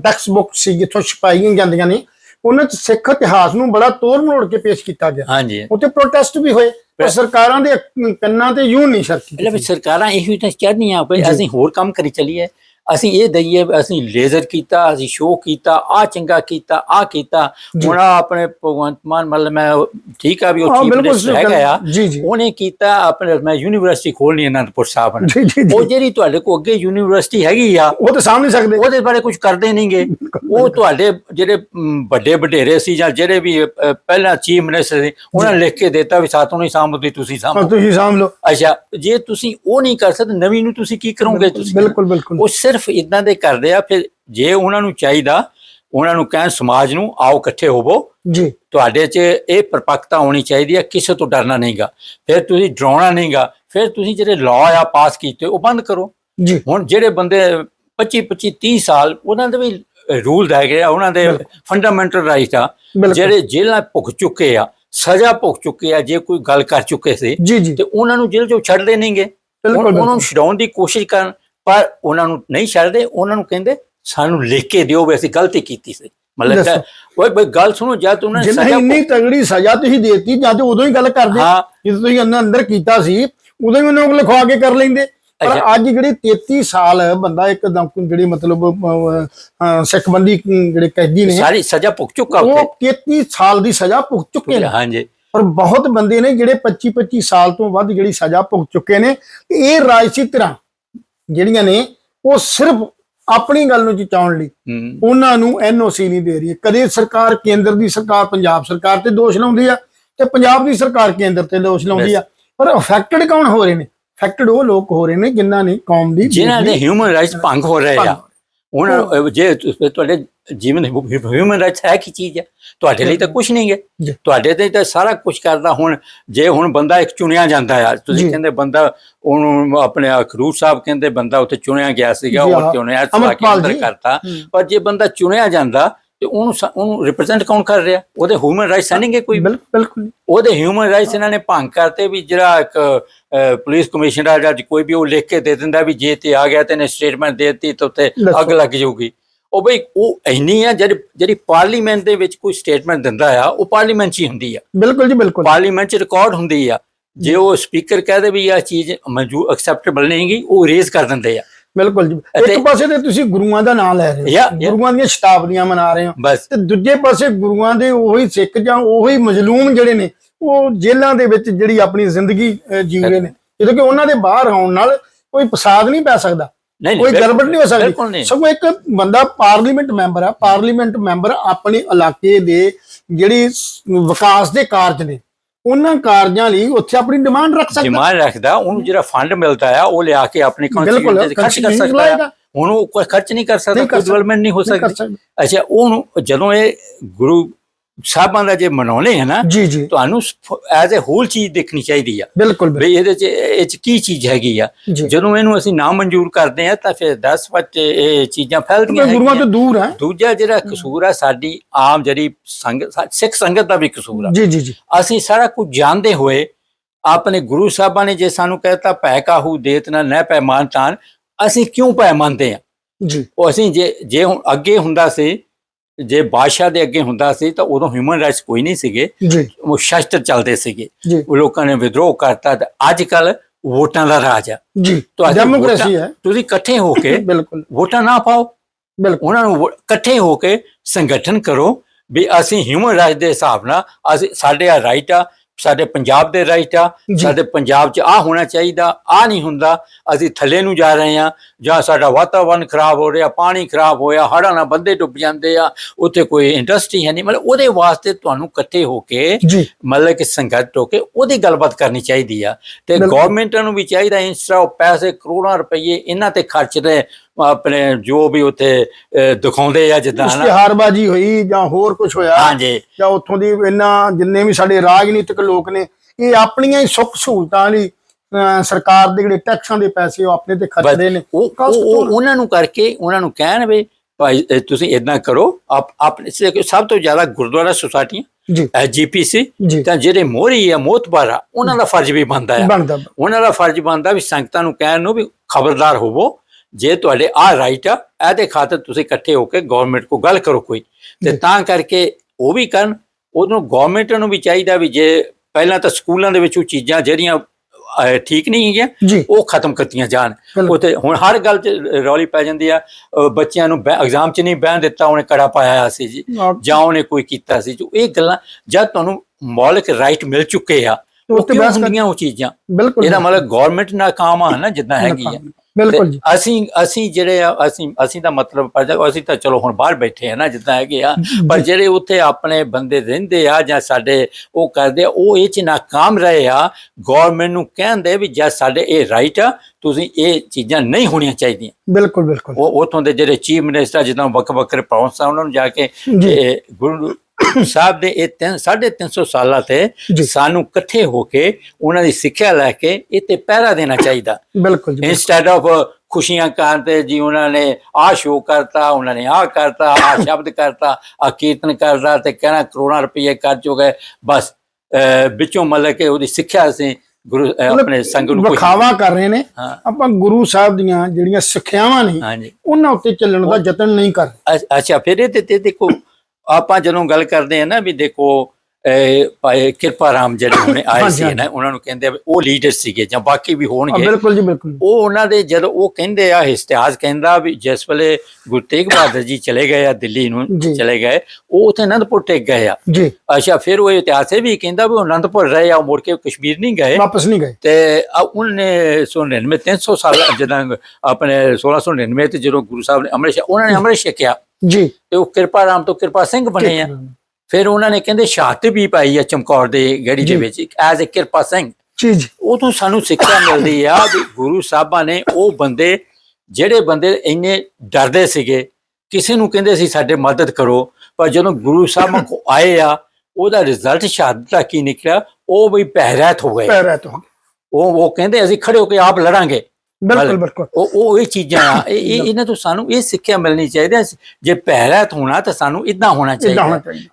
ਟੈਕਸਟ ਬੁੱਕ ਸੀ ਜਿੱਥੋਂ ਛਪਾਈਆਂ ਜਾਂਦੀਆਂ ਨੇ ਉਹਨਾਂ 'ਚ ਸਿੱਖ ਇਤਿਹਾਸ ਨੂੰ ਬੜਾ ਤੋੜ ਮੋੜ ਕੇ ਪੇਸ਼ ਕੀਤਾ ਗਿਆ। ਹਾਂਜੀ। ਉੱਥੇ ਪ੍ਰੋਟੈਸਟ ਵੀ ਹੋਏ ਪਰ ਸਰਕਾਰਾਂ ਦੇ ਕੰਨਾਂ ਤੇ ਯੂੰ ਨਹੀਂ ਸਰਕੀ ਲੈ ਸਰਕਾਰਾਂ ਇਹੋ ਤਾਂ ਚੜਨੀਆਂ ਪਈ ਅਸੀਂ ਹੋਰ ਕੰਮ ਕਰੀ ਚਲੀਏ। ਅਸੀਂ ਇਹ ਦਈਏ ਅਸੀਂ ਲੇਜ਼ਰ ਕੀਤਾ ਅਸੀਂ ਸ਼ੋਅ ਕੀਤਾ ਆ ਚੰਗਾ ਕੀਤਾ ਆ ਕੀਤਾ। ਹੁਣ ਆਪਣੇ ਭਗਵੰਤ ਮਾਨ ਮਤਲਬ ਮੈਂ ਠੀਕ ਆ ਵੀ ਉਹ ਚੀਫ ਮਿਨਿਸਟਰ ਹੈਗਾ ਆ। ਉਹਨੇ ਕੀਤਾ ਆਪਣੇ ਮੈਂ ਯੂਨੀਵਰਸਿਟੀ ਖੋਲਣੀ ਅਨੰਦਪੁਰ ਸਾਹਿਬ ਨੇ। ਉਹ ਜਿਹੜੀ ਤੁਹਾਡੇ ਕੋ ਅੱਗੇ ਯੂਨੀਵਰਸਿਟੀ ਹੈਗੀ ਆ ਉਹ ਤਾਂ ਨਹੀਂ ਸਕਦੇ। ਉਹਦੇ ਬਾਰੇ ਕੁਝ ਕਰਦੇ ਨਹੀਂਗੇ ਉਹ ਤੁਹਾਡੇ ਜਿਹੜੇ ਵੱਡੇ ਵਡੇਰੇ ਸੀ ਜਾਂ ਜਿਹੜੇ ਵੀ ਪਹਿਲਾਂ ਚੀਫ ਮਿਨਿਸਟਰ ਸੀ ਉਹਨਾਂ ਨੇ ਲਿਖ ਕੇ ਦਿੱਤਾ ਵੀ ਸਾਤੋਂ ਨਹੀਂ ਸਾਂਭਦੀ ਤੁਸੀਂ ਸਾਂਭੋ। ਤੁਸੀਂ ਲਓ। ਅੱਛਾ ਜੇ ਤੁਸੀਂ ਉਹ ਨਹੀਂ ਕਰ ਸਕਦੇ ਨਵੀਂ ਨੂੰ ਤੁਸੀਂ ਕੀ ਕਰੋਗੇ ਤੁਸੀਂ? ਬਿਲਕੁਲ ਬਿਲਕੁਲ। ਉਹ ਸਿਰਫ ਇਦਾਂ ਦੇ ਕਰਦੇ ਆ ਫਿਰ ਜੇ ਉਹਨਾਂ ਨੂੰ ਚਾਹੀਦਾ ਉਹਨਾਂ ਨੂੰ ਕਹਿਣ ਸਮਾਜ ਨੂੰ ਆਓ ਇਕੱਠੇ ਹੋਵੋ। ਜੀ। ਤੁਹਾਡੇ 'ਚ ਇਹ ਪਰਪੱਕਤਾ ਹੋਣੀ ਚਾਹੀਦੀ ਹੈ ਕਿਸੇ ਤੋਂ ਡਰਨਾ ਨਹੀਂਗਾ ਫਿਰ ਤੁਸੀਂ ਡਰਾਉਣਾ ਨਹੀਂਗਾ ਫਿਰ ਤੁਸੀਂ ਜਿਹੜੇ ਲਾਅ ਆ ਪਾਸ ਕੀਤੇ ਉਹ ਬੰਦ ਕਰੋ। ਜੀ। ਹੁਣ ਜਿਹੜੇ ਬੰਦੇ 25 25 30 ਸਾਲ ਉਹਨਾਂ ਦੇ ਵੀ ਰੂਲ ਹੈਗੇ ਆ ਉਹਨਾਂ ਦੇ ਫੰਡਾਮੈਂਟਲ ਰਾਈਟ ਆ। ਜਿਹੜੇ ਜੇਲ੍ਹਾਂ ਭੁਗ ਚੁੱਕੇ ਆ ਸਜ਼ਾ ਭੁਗ ਚੁੱਕੇ ਆ ਜੇ ਕੋਈ ਗੱਲ ਕਰ ਚੁੱਕੇ ਸੀ ਤੇ ਉਹਨਾਂ ਨੂੰ ਜੇਲ੍ਹ ਚੋਂ ਛੱਡਦੇ ਨਹੀਂਗੇ ਉਹਨਾਂ ਨੂੰ। ਛਡਾਉਣ ਦੀ ਕੋਸ਼ਿਸ਼ ਕਰਨ ਪਰ ਉਹਨਾਂ ਨੂੰ ਨਹੀਂ ਛੱਡਦੇ ਉਹਨਾਂ ਨੂੰ ਕਹਿੰਦੇ ਸਾਨੂੰ ਲਿਖ ਕੇ ਦਿਓ ਵੀ ਅਸੀਂ ਗਲਤੀ ਕੀਤੀ ਸੀ। ਮਤਲਬ। ਓਏ ਬਈ ਗੱਲ ਸੁਣੋ ਜਾਂ ਤੂੰ ਨੇ ਸਜ਼ਾ ਇੰਨੀ ਤਗੜੀ ਸਜ਼ਾ ਤੁਸੀਂ ਦੇਤੀ ਜਾਂ ਤੇ ਉਦੋਂ ਹੀ ਗੱਲ ਕਰਦੇ ਜਦੋਂ ਤੁਸੀਂ ਅੰਦਰ ਅੰਦਰ ਕੀਤਾ ਸੀ ਉਦੋਂ ਹੀ ਉਹਨੂੰ ਲਿਖਵਾ ਕੇ ਕਰ ਲੈਂਦੇ। ਪਰ। ਅੱਜ ਜਿਹੜੀ 33 ਸਾਲ ਬੰਦਾ ਇੱਕਦਮ ਜਿਹੜੀ ਮਤਲਬ ਅਹ, ਸਿੱਖਬੰਦੀ ਜਿਹੜੇ ਕੈਦੀ ਨੇ ਸਾਰੀ ਸਜ਼ਾ ਭੁਗ ਚੁੱਕਾ ਉਹ ਉੱਥੇ। 33 ਸਾਲ ਦੀ ਸਜ਼ਾ ਭੁਗਤ ਚੁੱਕੇ ਨੇ। ਹਾਂਜੀ। ਪਰ ਬਹੁਤ ਬੰਦੇ ਨੇ ਜਿਹੜੇ 25 25 ਸਾਲ ਤੋਂ ਵੱਧ ਜਿਹੜੀ ਸਜ਼ਾ ਭੁਗਤ ਚੁੱਕੇ ਨੇ ਤੇ ਇਹ ਰਾਜਸੀ ਧਿਰਾਂ ਜਿਹੜੀਆਂ ਨੇ ਉਹ ਸਿਰਫ ਆਪਣੀ ਗੱਲ ਨੂੰ ਜਿਤਾਉਣ ਲਈ। ਉਹਨਾਂ ਨੂੰ ਐਨਓਸੀ ਨਹੀਂ ਦੇ ਰਹੀ ਕਦੇ ਸਰਕਾਰ ਕੇਂਦਰ ਦੀ ਸਰਕਾਰ ਪੰਜਾਬ ਸਰਕਾਰ ਤੇ ਦੋਸ਼ ਲਾਉਂਦੀ ਆ ਤੇ ਪੰਜਾਬ ਦੀ ਸਰਕਾਰ ਕੇਂਦਰ ਤੇ ਦੋਸ਼ ਲਾਉਂਦੀ ਆ। ਪਰ ਅਫੈਕਟਡ ਕੌਣ ਹੋ ਰਹੇ ਨੇ? ਅਫੈਕਟਡ ਉਹ ਲੋਕ ਹੋ ਰਹੇ ਨੇ ਜਿਨ੍ਹਾਂ ਨੇ ਕੌਮ ਦੀ ਜਿਨ੍ਹਾਂ ਦੇ ਹਿਊਮਨ ਰਾਈਟਸ ਭੰਗ ਹੋ ਰਹੇ ਆ। ਉਹਨਾਂ ਜੇ ਤੁਹਾਡੇ ਜੀਵਨ ਹਿਊਮਨ ਰਾਈਟਸ ਹੈ ਕੀ ਚੀਜ਼ ਹੈ ਤੁਹਾਡੇ ਲਈ ਤਾਂ ਕੁਝ ਨਹੀਂ ਹੈ। ਤੁਹਾਡੇ ਤੇ ਤਾਂ ਸਾਰਾ ਕੁਝ ਕਰਦਾ ਹੁਣ ਜੇ ਹੁਣ ਬੰਦਾ ਇੱਕ ਚੁਣਿਆ ਜਾਂਦਾ ਹੈ ਤੁਸੀਂ। ਕਹਿੰਦੇ ਬੰਦਾ ਉਹਨੂੰ ਆਪਣੇ ਖਰੂਰ ਸਾਹਿਬ ਕਹਿੰਦੇ ਬੰਦਾ ਉੱਥੇ ਚੁਣਿਆ ਗਿਆ ਸੀਗਾ ਉਹ ਹਾਂ। ਚੁਣਿਆ ਅਮਰਪਾਲ ਅੰਦਰ। ਕਰਤਾ ਹੂੰ। ਪਰ ਜੇ ਬੰਦਾ ਚੁਣਿਆ ਜਾਂਦਾ ਤੇ ਉਹਨੂੰ ਉਹਨੂੰ ਰਿਪਰੈਜ਼ੈਂਟ ਕੌਣ ਕਰ ਰਿਹਾ ਉਹਦੇ ਹਿਊਮਨ ਰਾਈਟਸ ਨਹੀਂਗੇ ਕੋਈ ਬਿਲ- ਬਿਲਕੁਲ ਉਹਦੇ ਹਿਊਮਨ ਰਾਈਟਸ ਇਹਨਾਂ ਨੇ ਭੰਗ ਕਰਤੇ ਵੀ ਜਿਹੜਾ ਇੱਕ ਪੁਲਿਸ ਕਮਿਸ਼ਨਰ ਜਾਂ ਕੋਈ ਵੀ ਉਹ ਲਿਖ ਕੇ ਦੇ ਦਿੰਦਾ ਵੀ ਜੇ ਤੇ ਆ ਗਿਆ ਤੇ ਨੇ ਸਟੇਟਮੈਂਟ ਦੇ ਦਿੱਤੀ ਤਾਂ ਉੱਤੇ। ਅੱਗ ਲੱਗ ਜਾਊਗੀ ਉਹ ਬਈ ਉਹ ਇੰਨੀ ਆ ਜਿਹੜੀ ਜਿਹੜੀ ਪਾਰਲੀਮੈਂਟ ਦੇ ਵਿੱਚ ਕੋਈ ਸਟੇਟਮੈਂਟ ਦਿੰਦਾ ਆ ਉਹ ਪਾਰਲੀਮੈਂਟ 'ਚ ਹੀ ਹੁੰਦੀ ਆ। ਬਿਲਕੁਲ ਜੀ ਬਿਲਕੁਲ। ਪਾਰਲੀਮੈਂਟ 'ਚ ਰਿਕਾਰਡ ਹੁੰਦੀ ਆ। ਜੇ ਉਹ ਸਪੀਕਰ ਕਹਦੇ ਵੀ ਇਹ ਚੀਜ਼ ਮਨਜ਼ੂਰ ਐਕਸੈਪਟੇਬਲ ਨਹੀਂਗੀ ਉਹ ਰੇਜ਼ ਕਰ ਦਿੰਦੇ ਆ। ਬਿਲਕੁਲ ਜੀ। ਇੱਕ ਪਾਸੇ ਤੇ ਤੁਸੀਂ ਗੁਰੂਆਂ ਦਾ ਨਾਮ ਲੈ ਰਹੇ ਹੋ. ਗੁਰੂਆਂ ਦੀਆਂ ਸ਼ਤਾਬਦੀਆਂ ਮਨਾ ਰਹੇ ਹੋ। ਤੇ ਦੂਜੇ ਪਾਸੇ ਗੁਰੂਆਂ ਦੇ ਉਹੀ ਸਿੱਖ ਜਾਂ ਉਹੀ ਮਜ਼ਲੂਮ ਜਿਹੜੇ ਨੇ ਉਹ ਜੇਲ੍ਹਾਂ ਦੇ ਵਿੱਚ ਜਿਹੜੀ ਆਪਣੀ ਜ਼ਿੰਦਗੀ ਜੀ ਰਹੇ ਨੇ। ਜਦੋਂ ਕਿ ਉਹਨਾਂ ਦੇ ਬਾਹਰ ਆਉਣ ਨਾਲ ਕੋਈ ਫਸਾਦ ਨਹੀਂ ਪੈ ਸਕਦਾ। ਨਹੀਂ ਕੋਈ ਗੜਬੜ ਨਹੀਂ ਹੋ ਸਕਦੀ। ਸਗੋਂ ਇੱਕ ਬੰਦਾ ਪਾਰਲੀਮੈਂਟ ਮੈਂਬਰ ਆ ਪਾਰਲੀਮੈਂਟ ਮੈਂਬਰ ਆਪਣੇ ਇਲਾਕੇ ਦੇ ਜਿਹੜੀ ਵਿਕਾਸ ਦੇ ਕਾਰਜ ਨੇ ਉਹਨਾਂ ਕਾਰਜਾਂ ਲਈ ਉੱਥੇ ਆਪਣੀ ਡਿਮਾਂਡ ਰੱਖ ਸਕਦਾ। ਡਿਮਾਂਡ ਰੱਖਦਾ ਉਹਨੂੰ ਜਿਹੜਾ ਫੰਡ ਮਿਲਦਾ ਆ ਉਹ ਲਿਆ ਕੇ ਆਪਣੇ ਕੰਸਟੀਟਿਊਸ਼ਨ 'ਚ ਖਰਚ ਕਰ ਸਕਦਾ ਹੁਣ ਉਹ ਕੋਈ ਖਰਚ ਨਹੀਂ ਕਰ ਸਕਦਾ ਕੋਈ ਡਿਵੈਲਪਮੈਂਟ ਨਹੀਂ ਹੋ ਸਕਦਾ। ਅੱਛਾ ਉਹਨੂੰ ਜਦੋਂ ਇਹ ਗੁਰੂ ਸਾਹਿਬਾਂ ਦਾ ਜੇ ਮਨਾਉਣੇ ਹੈ ਨਾ ਜੀ ਜੀ। ਤੁਹਾਨੂੰ ਐਜ਼ ਅ ਹੋਲ ਚੀਜ਼ ਦੇਖਣੀ ਚਾਹੀਦੀ ਆ। ਬਿਲਕੁਲ ਵੀ ਇਹਦੇ ਚ ਇਹ ਚ ਕੀ ਚੀਜ਼ ਹੈਗੀ ਆ? ਜਦੋਂ ਇਹਨੂੰ ਅਸੀਂ ਨਾ ਮਨਜ਼ੂਰ ਕਰਦੇ ਆ ਤਾਂ ਫਿਰ 10 ਵਜੇ ਇਹ ਚੀਜ਼ਾਂ ਫੈਲਦੀਆਂ ਕਿਉਂਕਿ ਗੁਰੂਆਂ ਹੈਗੀਆਂ। ਤੋਂ ਦੂਰ ਹੈ ਦੂਜਾ ਜਿਹੜਾ ਕਸੂਰ ਆ ਸਾਡੀ ਆਮ ਜਿਹੜੀ ਸੰਗਤ ਸਿੱਖ ਸੰਗਤ ਦਾ ਵੀ ਕਸੂਰ ਆ। ਜੀ ਜੀ ਜੀ। ਅਸੀਂ ਸਾਰਾ ਕੁਝ ਜਾਣਦੇ ਹੋਏ ਆਪਣੇ ਗੁਰੂ ਸਾਹਿਬਾਂ ਨੇ ਜੇ ਸਾਨੂੰ ਕਹਿਤਾ ਭੈ ਕਾਹੂ ਦੇਤ ਨਾ ਨਹਿ ਪੈ ਮਾਨਤਾਨ ਅਸੀਂ ਕਿਉਂ ਭੈ ਮੰਨਦੇ ਆ? ਜੀ। ਉਹ ਅਸੀਂ ਜੇ ਜੇ ਹੁਣ ਅੱਗੇ ਹੁੰਦਾ ਸੀ ਜੇ ਬਾਦਸ਼ਾਹ ਦੇ ਅੱਗੇ ਹੁੰਦਾ ਸੀ ਤਾਂ ਉਦੋਂ ਹਿਊਮਨ ਰਾਈਟਸ ਕੋਈ ਨਹੀਂ ਸੀਗੇ। ਜੀ। ਉਹ ਸ਼ਸਤਰ ਚੱਲਦੇ ਸੀਗੇ। ਉਹ ਲੋਕਾਂ ਨੇ ਵਿਦਰੋਹ ਕਰਤਾ ਤੇ ਅੱਜ ਕੱਲ ਵੋਟਾਂ ਦਾ ਰਾਜ ਆ। ਜੀ। ਡੈਮੋਕ੍ਰੇਸੀ ਹੈ। ਤੁਸੀਂ ਇਕੱਠੇ ਹੋ ਕੇ ਬਿਲਕੁਲ। ਵੋਟਾਂ ਨਾ ਪਾਓ। ਬਿਲਕੁਲ। ਉਹਨਾਂ ਨੂੰ ਇਕੱਠੇ ਹੋ ਕੇ ਸੰਗਠਨ ਕਰੋ ਵੀ ਅਸੀਂ ਹਿਊਮਨ ਰਾਈਟ ਦੇ ਹਿਸਾਬ ਨਾਲ ਅਸੀਂ ਸਾਡੇ ਆ ਰਾਈਟ ਆ। ਸਾਡੇ ਪੰਜਾਬ ਦੇ ਰਾਈਟ ਆ। ਸਾਡੇ ਪੰਜਾਬ 'ਚ ਆ ਹੋਣਾ ਚਾਹੀਦਾ ਆ ਨਹੀਂ ਹੁੰਦਾ ਅਸੀਂ ਥੱਲੇ ਨੂੰ ਜਾ ਰਹੇ ਆ ਜਾਂ ਸਾਡਾ ਵਾਤਾਵਰਣ ਖਰਾਬ ਹੋ ਰਿਹਾ ਪਾਣੀ ਖਰਾਬ ਹੋਇਆ ਹੜ੍ਹਾਂ ਨਾਲ ਬੰਦੇ ਡੁੱਬ ਜਾਂਦੇ ਆ ਉੱਥੇ ਕੋਈ ਇੰਡਸਟਰੀ ਹੈ ਨਹੀਂ ਮਤਲਬ ਉਹਦੇ ਵਾਸਤੇ ਤੁਹਾਨੂੰ ਇਕੱਠੇ ਹੋ ਕੇ ਮਤਲਬ ਕਿ ਸੰਗਠਿਤ ਹੋ ਕੇ ਉਹਦੀ ਗੱਲਬਾਤ ਕਰਨੀ ਚਾਹੀਦੀ ਆ ਤੇ। ਗਵਰਨਮੈਂਟਾਂ ਨੂੰ ਵੀ ਚਾਹੀਦਾ ਇੰਸਟਾ ਪੈਸੇ ਕਰੋੜਾਂ ਰੁਪਏ ਇਹਨਾਂ ਤੇ ਖਰਚ ਰਹੇ ਆਪਣੇ ਜੋ ਵੀ ਉੱਥੇ ਦਿਖਾਉਂਦੇ ਆ ਜਿੱਦਾਂ ਇਸ਼ਤਿਹਾਰਬਾਜ਼ੀ ਹੋਈ ਜਾਂ ਹੋਰ ਕੁਝ ਹੋਇਆ ਹਾਂਜੀ। ਜਾਂ ਉੱਥੋਂ ਦੀ ਇਹਨਾਂ ਜਿੰਨੇ ਵੀ ਸਾਡੇ ਰਾਜਨੀਤਿਕ ਲੋਕ ਨੇ ਇਹ ਆਪਣੀਆਂ ਹੀ ਸੁੱਖ ਸਹੂਲਤਾਂ ਲਈ ਸਰਕਾਰ ਦੇ ਜਿਹੜੇ ਟੈਕਸਾਂ ਦੇ ਪੈਸੇ ਉਹ ਆਪਣੇ ਤੇ ਖਰਚਦੇ ਨੇ। ਉਹ ਉਹ- ਉਹ ਉਹਨਾਂ ਨੂੰ ਕਰਕੇ ਉਹਨਾਂ ਨੂੰ ਕਹਿਣ ਵੀ ਭਾਈ ਤੁਸੀਂ ਇਦਾਂ ਕਰੋ ਆਪ ਆਪਣੇ ਸਭ ਤੋਂ ਜ਼ਿਆਦਾ ਗੁਰਦੁਆਰਾ ਸੁਸਾਇਟੀਆਂ ਜੀ। ਐਸਜੀਪੀਸੀ ਜੀ। ਤਾਂ ਜਿਹੜੇ ਮੋਹਰੀ ਆ ਮੋਤਬਾਰ ਉਹਨਾਂ ਦਾ ਫਰਜ਼ ਵੀ ਬਣਦਾ ਆ। ਬਣਦਾ। ਉਹਨਾਂ ਦਾ ਫਰਜ਼ ਬਣਦਾ ਵੀ ਸੰਗਤਾਂ ਨੂੰ ਕਹਿਣ ਨੂੰ ਵੀ ਖਬਰਦਾਰ ਹੋਵੋ ਜੇ ਤੁਹਾਡੇ ਆ ਰਾਈਟ ਆ ਇਹਦੇ ਖਾਤਰ ਤੁਸੀਂ ਇਕੱਠੇ ਹੋ ਕੇ ਗਵਰਨਮੈਂਟ ਕੋ ਗੱਲ ਕਰੋ ਕੋਈ। ਤੇ। ਤਾਂ ਕਰਕੇ ਉਹ ਵੀ ਕਰਨ ਉਹਨੂੰ ਗਵਰਨਮੈਂਟ ਨੂੰ ਵੀ ਚਾਹੀਦਾ ਵੀ ਜੇ ਪਹਿਲਾਂ ਤਾਂ ਸਕੂਲਾਂ ਦੇ ਵਿੱਚ ਉਹ ਚੀਜ਼ਾਂ ਜਿਹੜੀਆਂ ਠੀਕ ਨਹੀਂ ਹੈਗੀਆਂ ਉਹ ਖਤਮ ਕੀਤੀਆਂ ਜਾਣ। ਉਥੇ ਹੁਣ ਹਰ ਗੱਲ 'ਚ ਰੌਲੀ ਪੈ ਜਾਂਦੀ ਆ ਬੱਚਿਆਂ ਨੂੰ ਐਗਜ਼ਾਮ 'ਚ ਨਹੀਂ ਬਹਿਣ ਦਿੱਤਾ ਉਹਨੇ ਕੜਾ ਪਾਇਆ ਸੀ ਜੀ ਜਾਂ ਉਹਨੇ ਕੋਈ ਕੀਤਾ ਸੀ। ਜੋ ਇਹ ਗੱਲਾਂ ਜਦ ਤੁਹਾਨੂੰ ਮੌਲਿਕ ਰਾਈਟ ਮਿਲ ਚੁੱਕੇ ਆ ਉਹ ਤੇ ਕਰ- ਹੁੰਦੀਆਂ ਉਹ ਚੀਜ਼ਾਂ? ਇਹਦਾ ਮਤਲਬ ਗਵਰਨਮੈਂਟ ਨਾਕਾਮ ਆ ਨਾ ਜਿੱਦਾਂ ਹੈਗੀ ਆ। ਬਿਲਕੁਲ ਜੀ। ਅਸੀਂ ਅਸੀਂ ਜਿਹੜੇ ਆ ਅਸੀਂ ਅਸੀਂ ਤਾਂ ਮਤਲਬ ਅਸੀਂ ਤਾਂ ਚਲੋ ਹੁਣ ਬਾਹਰ ਬੈਠੇ ਆ ਨਾ ਜਿੱਦਾਂ ਹੈਗੇ ਆ ਪਰ ਜਿਹੜੇ ਉੱਥੇ ਆਪਣੇ ਬੰਦੇ ਰਹਿੰਦੇ ਆ ਜਾਂ ਸਾਡੇ ਉਹ ਕਰਦੇ ਆ ਉਹ ਇਹ ਚ ਨਾਕਾਮ ਰਹੇ ਆ ਗਵਰਨਮੈਂਟ ਨੂੰ ਕਹਿੰਦੇ ਵੀ ਜਦ ਸਾਡੇ ਇਹ ਰਾਈਟ ਆ ਤੁਸੀਂ ਇਹ ਚੀਜ਼ਾਂ ਨਹੀਂ ਹੋਣੀਆਂ ਚਾਹੀਦੀਆਂ। ਬਿਲਕੁਲ ਬਿਲਕੁਲ। ਉਹ ਉਥੋਂ ਦੇ ਜਿਹੜੇ ਚੀਫ ਮਿਨਿਸਟਰ ਜਿੱਦਾਂ ਵੱਖ ਵੱਖਰੇ ਆ ਉਹਨਾਂ ਨੂੰ ਜਾ ਕੇ ਗੁਰੂ ਸਾਹਿਬ ਦੇ ਇਹ ਤਿੰਨ- ਸਾਢੇ 350 ਸਾਲਾਂ ਤੇ ਸਾਨੂੰ ਇਕੱਠੇ ਹੋ ਕੇ ਉਹਨਾਂ ਦੀ ਸਿੱਖਿਆ ਲੈ ਕੇ ਇਹ ਤੇ ਪਹਿਰਾ ਦੇਣਾ ਚਾਹੀਦਾ। ਬਿਲਕੁਲ ਜੀ ਇੰਸਟੈਡ ਆਫ ਖੁਸ਼ੀਆਂ ਕਰਦੇ ਜੀ ਉਹਨਾਂ ਨੇ ਆ ਸ਼ੋ ਕਰਤਾ ਉਹਨਾਂ ਨੇ ਆ ਕਰਤਾ ਆ ਸ਼ਬਦ ਕਰਤਾ ਆ ਕੀਰਤਨ ਕਰਦਾ ਤੇ ਕਹਿਣਾ ਕਰੋੜਾਂ ਰੁਪਏ ਕਰ ਚੁੱਕੇ ਬਸ ਅਹ, ਵਿੱਚੋਂ ਮਤਲਬ ਕਿ ਉਹਦੀ ਸਿੱਖਿਆ ਅਸੀਂ ਗੁਰੂ ਆਪਣੇ ਸੰਗ ਨੂੰ ਵਿਖਾਵਾ ਕਰ ਰਹੇ ਨੇ। ਆਪਾਂ ਗੁਰੂ ਸਾਹਿਬ ਦੀਆਂ ਜਿਹੜੀਆਂ ਸਿੱਖਿਆਵਾਂ ਨੇ ਉਹਨਾਂ ਉੱਤੇ ਚੱਲਣ ਦਾ ਯਤਨ ਨਹੀਂ ਕਰ। ਅੱਛ- ਫਿਰ ਇਹ ਤੇ ਦੇਖੋ ਆਪਾਂ ਜਦੋਂ ਗੱਲ ਕਰਦੇ ਆ ਨਾ ਵੀ ਦੇਖੋ ਭਾਈ ਕਿਰਪਾ ਰਾਮ ਜਿਹੜੇ ਹੁਣੇ ਆਏ ਸੀ ਨਾ ਉਹਨਾਂ ਨੂੰ ਕਹਿੰਦੇ ਆ ਉਹ ਲੀਡਰ ਸੀਗੇ ਜਾਂ ਬਾਕੀ ਵੀ ਹੋਣਗੇ। ਬਿਲਕੁਲ ਜੀ ਬਿਲਕੁਲ ਉਹ ਉਹਨਾਂ ਦੇ ਜਦੋਂ ਉਹ ਕਹਿੰਦੇ ਆ ਇਤਿਹਾਸ ਕਹਿੰਦਾ ਵੀ ਜਿਸ ਵੇਲੇ ਗੁਰੂ ਤੇਗ ਬਹਾਦਰ ਜੀ ਚਲੇ ਗਏ ਆ ਦਿੱਲੀ ਨੂੰ। ਚਲੇ ਗਏ ਉਹ ਉਥੇ ਅਨੰਦਪੁਰ ਟੇਕ ਗਏ ਆ। ਜੀ। ਅੱਛਾ ਫਿਰ ਉਹ ਇਤਿਹਾਸ ਇਹ ਵੀ ਕਹਿੰਦਾ ਵੀ ਉਹ ਅਨੰਦਪੁਰ ਰਹੇ ਆ ਮੁੜ ਕੇ ਕਸ਼ਮੀਰ ਨਹੀਂ ਗਏ। ਵਾਪਸ ਨਹੀਂ ਗਏ। ਤੇ ਆ ਉਹਨੇ 1999 300 ਸਾਲ ਜਦੋਂ ਆਪਣੇ 1699 ਤੇ ਜਦੋਂ ਗੁਰੂ ਸਾਹਿਬ ਨੇ ਅੰਮ੍ਰਿਤ ਉਹਨਾਂ ਨੇ ਅੰਮ੍ਰਿਤ ਛਕਿਆ। ਜੀ। ਤੇ ਉਹ ਕਿਰਪਾ ਰਾਮ ਤੋਂ ਕਿਰਪਾ ਸਿੰਘ ਬਣੇ ਆ। ਫਿਰ ਉਹਨਾਂ ਨੇ ਕਹਿੰਦੇ ਸ਼ਹਾਦਤ ਵੀ ਪਾਈ ਆ ਚਮਕੌਰ ਦੇ ਗੜੀ ਦੇ। ਵਿੱਚ ਐਜ਼ ਅ ਕਿਰਪਾ ਸਿੰਘ। ਜੀ ਜੀ। ਉਹ ਤੋਂ ਸਾਨੂੰ ਸਿੱਖਿਆ ਮਿਲਦੀ ਆ ਵੀ ਗੁਰੂ ਸਾਹਿਬਾਂ ਨੇ ਉਹ ਬੰਦੇ ਜਿਹੜੇ ਬੰਦੇ ਇੰਨੇ ਡਰਦੇ ਸੀਗੇ ਕਿਸੇ ਨੂੰ ਕਹਿੰਦੇ ਸੀ ਸਾਡੇ ਮਦਦ ਕਰੋ ਪਰ ਜਦੋਂ ਗੁਰੂ ਸਾਹਿਬਾਂ ਕੋ ਆਏ ਆ ਉਹਦਾ ਰਿਜ਼ਲਟ ਸ਼ਹਾਦਤ ਦਾ ਕੀ ਨਿਕਲਿਆ? ਉਹ ਵੀ ਪਹਿਰੈਤ ਹੋ ਗਏ। ਪੈ ਰਹੇ ਤੋਂ ਉਹ ਉਹ ਕਹਿੰਦੇ ਅਸੀਂ ਖੜੇ ਹੋ ਕੇ ਆਪ ਲੜਾਂਗੇ। ਬਿਲਕੁਲ ਬਿਲਕੁਲ। ਉਹ ਉਹ ਇਹ ਚੀਜ਼ਾਂ ਆ ਇਹ ਇਹ- ਇਹਨਾਂ ਤੋਂ ਸਾਨੂੰ ਇਹ ਸਿੱਖਿਆ ਮਿਲਣੀ ਚਾਹੀਦੀ ਹੈ। ਜੇ ਪਹਿਰੈਤ ਹੋਣਾ ਤਾਂ ਸਾਨੂੰ ਇਦਾਂ ਹੋਣਾ ਚਾਹੀਦਾ।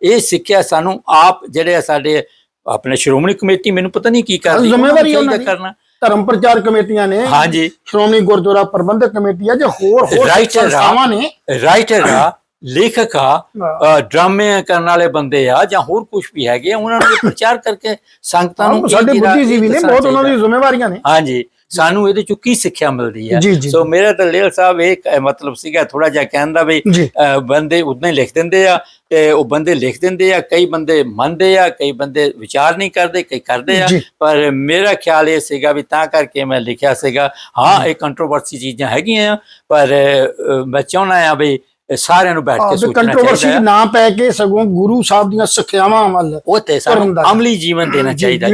ਇਹ ਸਿੱਖਿਆ ਸਾਨੂੰ ਆਪ ਜਿਹੜੇ ਸਾਡੇ ਆਪਣੇ ਸ਼੍ਰੋਮਣੀ ਕਮੇਟੀ ਮੈਨੂੰ ਪਤਾ ਨਹੀਂ ਕੀ ਕਰਦੀ ਜ਼ਿੰਮੇਵਾਰੀ ਉਹਨਾਂ ਦੀ। ਚਾਹੀਦਾ ਧਰਮ ਪ੍ਰਚਾਰ ਕਮੇਟੀਆਂ ਨੇ। ਹਾਂਜੀ। ਸ਼੍ਰੋਮਣੀ ਗੁਰਦੁਆਰਾ ਪ੍ਰਬੰਧਕ ਕਮੇਟੀ ਆ ਜਾਂ ਹੋਰ ਹੋਰ ਸੰਸਥਾਵਾਂ ਨੇ। ਰਾਈਟਰ ਆ ਲੇਖਕ ਆ ਡਰਾਮੇ ਕਰਨ ਵਾਲੇ ਬੰਦੇ ਆ ਜਾਂ ਹੋਰ ਕੁਝ ਵੀ ਹੈਗੇ ਉਹਨਾਂ ਨੂੰ ਪ੍ਰਚਾਰ ਕਰਕੇ ਸੰਗਤਾਂ ਨੂੰ ਸਾਡੇ ਬੁੱਧੀਜੀਵੀ ਨੇ ਬਹੁਤ ਉਹਨਾਂ। ਦੀ ਜ਼ਿੰਮੇਵਾਰੀਆਂ ਨੇ। ਹਾਂਜੀ। ਸਾਨੂੰ ਇਹਦੇ ਚੋਂ ਕੀ ਸਿੱਖਿਆ ਮਿਲਦੀ ਹੈ? ਸੋ ਮੇਰਾ ਤਾਂ ਲੇਲ ਸਾਹਿਬ ਇੱਕ ਅ, ਮਤਲਬ ਸੀਗਾ ਥੋੜਾ ਜਿਹਾ ਕਹਿੰਦਾ ਵੀ ਬੰਦੇ ਉਦਾਂ ਹੀ ਲਿਖ ਦਿੰਦੇ ਆ ਤੇ ਉਹ ਬੰਦੇ ਲਿਖ ਦਿੰਦੇ ਆ ਕਈ ਬੰਦੇ ਮੰਨਦੇ ਆ ਕਈ ਬੰਦੇ ਵਿਚਾਰ ਨਹੀਂ ਕਰਦੇ ਕਈ ਕਰਦੇ ਆ। ਪਰ ਮੇਰਾ ਖਿਆਲ ਇਹ ਸੀਗਾ ਵੀ ਤਾਂ ਕਰਕੇ ਮੈਂ ਲਿਖਿਆ ਸੀਗਾ ਹਾਂ ਇਹ ਕੰਟਰੋਵਰਸੀ ਚੀਜ਼ਾਂ ਹੈਗੀਆਂ ਆ, ਪਰ ਮੈਂ ਚਾਹੁੰਦਾ ਆ ਵੀ ਸਾਰਿਆਂ ਨੂੰ ਬੈਠ ਕੇ ਸੋਚਣਾ ਕੰਟਰੋਵਰਸੀ ਚਾਹੀਦਾ ਹੈ। ਨਾ ਪੈ ਕੇ ਸਗੋਂ ਗੁਰੂ ਸਾਹਿਬ ਦੀਆਂ ਸਿੱਖਿਆਵਾਂ ਵੱਲ ਉਹ ਤੇ ਸਾਨੂੰ ਅਮਲੀ ਜੀਵਨ ਦੇਣਾ ਚਾਹੀਦਾ।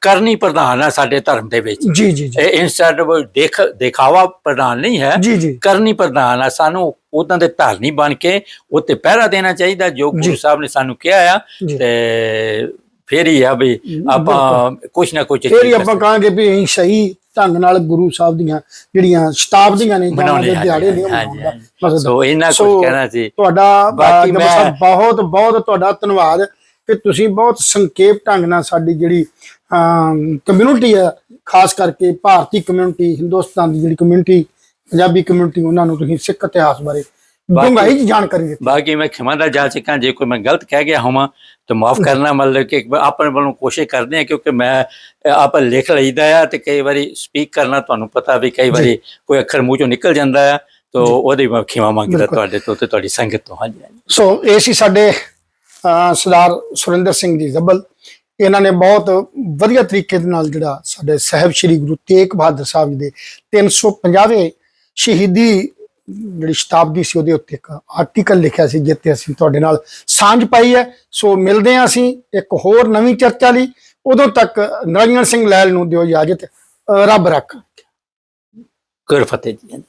ਕਰਨੀ ਪ੍ਰਧਾਨ ਹੈ ਸਾਡੇ ਧਰਮ ਦੇ ਵਿੱਚ ਜੀ ਜੀ ਜੀ ਇਹ ਇੰਸਟੈਂਟ ਦੇਖ ਦਿਖਾਵਾ ਪ੍ਰਧਾਨ ਨਹੀਂ ਹੈ ਕਰਨੀ ਪ੍ਰਧਾਨ ਆ ਸਾਨੂੰ ਉਹਨਾਂ ਦੇ ਧਾਰਨੀ ਬਣ ਕੇ ਉੱਤੇ ਪਹਿਰਾ ਦੇਣਾ ਚਾਹੀਦਾ ਜੋ। ਗੁਰੂ ਸਾਹਿਬ ਨੇ ਸਾਨੂੰ ਕਿਹਾ ਆ। ਤੇ ਫੇਰ ਹੀ ਆ ਵੀ ਆਪਾਂ ਕੁਛ ਨਾ ਕੁਛ ਫੇਰ ਹੀ ਆਪਾਂ ਕਹਾਂਗੇ ਵੀ ਸਹੀ ਢੰਗ ਨਾਲ ਗੁਰੂ ਸਾਹਿਬ ਦੀਆਂ ਜਿਹੜੀਆਂ ਸ਼ਤਾਬਦੀਆਂ ਨੇ ਜਾਂ ਉਹਨਾਂ ਬਣਾਉਣੇ ਦੇ ਹਾਂਜੀ, ਦਿਹਾੜੇ ਨੇ। ਮਕਸਦ ਸੋ ਇਹਨਾਂ ਕੁਝ ਕਹਿਣਾ ਸੀ ਤੁਹਾਡਾ ਬਾਕੀ ਮੈਂ- ਬਹੁਤ ਬਹੁਤ ਤੁਹਾਡਾ ਧੰਨਵਾਦ ਕਿ ਤੁਸੀਂ ਬਹੁਤ ਸੰਖੇਪ ਢੰਗ ਨਾਲ ਸਾਡੀ ਜਿਹੜੀ ਕਮਿਊਨਿਟੀ ਹੈ ਖਾਸ ਕਰਕੇ ਭਾਰਤੀ ਕਮਿਊਨਿਟੀ ਹਿੰਦੁਸਤਾਨ ਦੀ ਜਿਹੜੀ ਕਮਿਊਨਿਟੀ ਪੰਜਾਬੀ ਕਮਿਊਨਿਟੀ ਉਹਨਾਂ ਨੂੰ ਤੁਸੀਂ ਸਿੱਖ ਇਤਿਹਾਸ ਬਾਰੇ ਡੂੰਘਾਈ ਜਾਣਕਾਰੀ ਦਿੱਤੀ ਬਾਕੀ ਮੈਂ ਖਿਮਾ ਦਾ ਜਾ ਚੁੱਕਾ ਜੇ ਕੋਈ ਮੈਂ ਗਲਤ ਕਹਿ ਗਿਆ ਹੋਵਾਂ ਤਾਂ ਮਾਫ ਕਰਨਾ ਮਤਲਬ ਕਿ ਆਪਣੇ ਵੱਲੋਂ ਕੋਸ਼ਿਸ਼ ਕਰਦੇ ਆ ਕਿਉਂਕਿ ਮੈਂ ਆਪ ਲਿਖ ਲਈਦਾ ਆ ਤੇ ਕਈ ਵਾਰੀ ਸਪੀਕ ਕਰਨਾ ਤੁਹਾਨੂੰ ਪਤਾ ਵੀ ਕਈ ਵਾਰੀ ਕੋਈ ਅੱਖਰ ਮੂੰਹ ਚੋਂ ਨਿਕਲ ਜਾਂਦਾ ਆ ਤਾਂ ਉਹਦੀ ਮੈਂ ਖਿਮਾ ਮੰਗਦਾ। ਤੁਹਾਡੇ ਤੋਂ ਤੇ ਤੁਹਾਡੀ ਸੰਗਤ ਤੋਂ ਹਾਂਜੀ। ਸੋ ਇਹ ਸੀ ਸਾਡੇ ਸਰਦਾਰ ਸੁਰਿੰਦਰ ਸਿੰਘ ਜੀ ਜ਼ੱਬਲ ਇਹਨਾਂ ਨੇ ਬਹੁਤ ਵਧੀਆ ਤਰੀਕੇ ਦੇ ਨਾਲ ਜਿਹੜਾ ਸਾਡੇ ਸਾਹਿਬ ਸ੍ਰੀ ਗੁਰੂ ਤੇਗ ਬਹਾਦਰ ਸਾਹਿਬ ਜੀ ਦੇ 350ਵੇਂ ਸ਼ਹੀਦੀ ਜਿਹੜੀ ਸ਼ਤਾਬਦੀ ਸੀ ਉਹਦੇ ਉੱਤੇ ਇੱਕ ਆਰਟੀਕਲ ਲਿਖਿਆ ਸੀ ਜਿੱਤੇ ਅਸੀਂ ਤੁਹਾਡੇ ਨਾਲ ਸਾਂਝ ਪਾਈ ਹੈ। ਸੋ ਮਿਲਦੇ ਹਾਂ ਅਸੀਂ ਇੱਕ ਹੋਰ ਨਵੀਂ ਚਰਚਾ ਲਈ। ਉਦੋਂ ਤੱਕ ਨਰਿੰਦਰ ਸਿੰਘ ਲੈਲ ਨੂੰ ਦਿਓ ਇਜਾਜ਼ਤ। ਰੱਬ ਰੱਖ ਗੁਰ ਫਤਿਹ ਜੀ।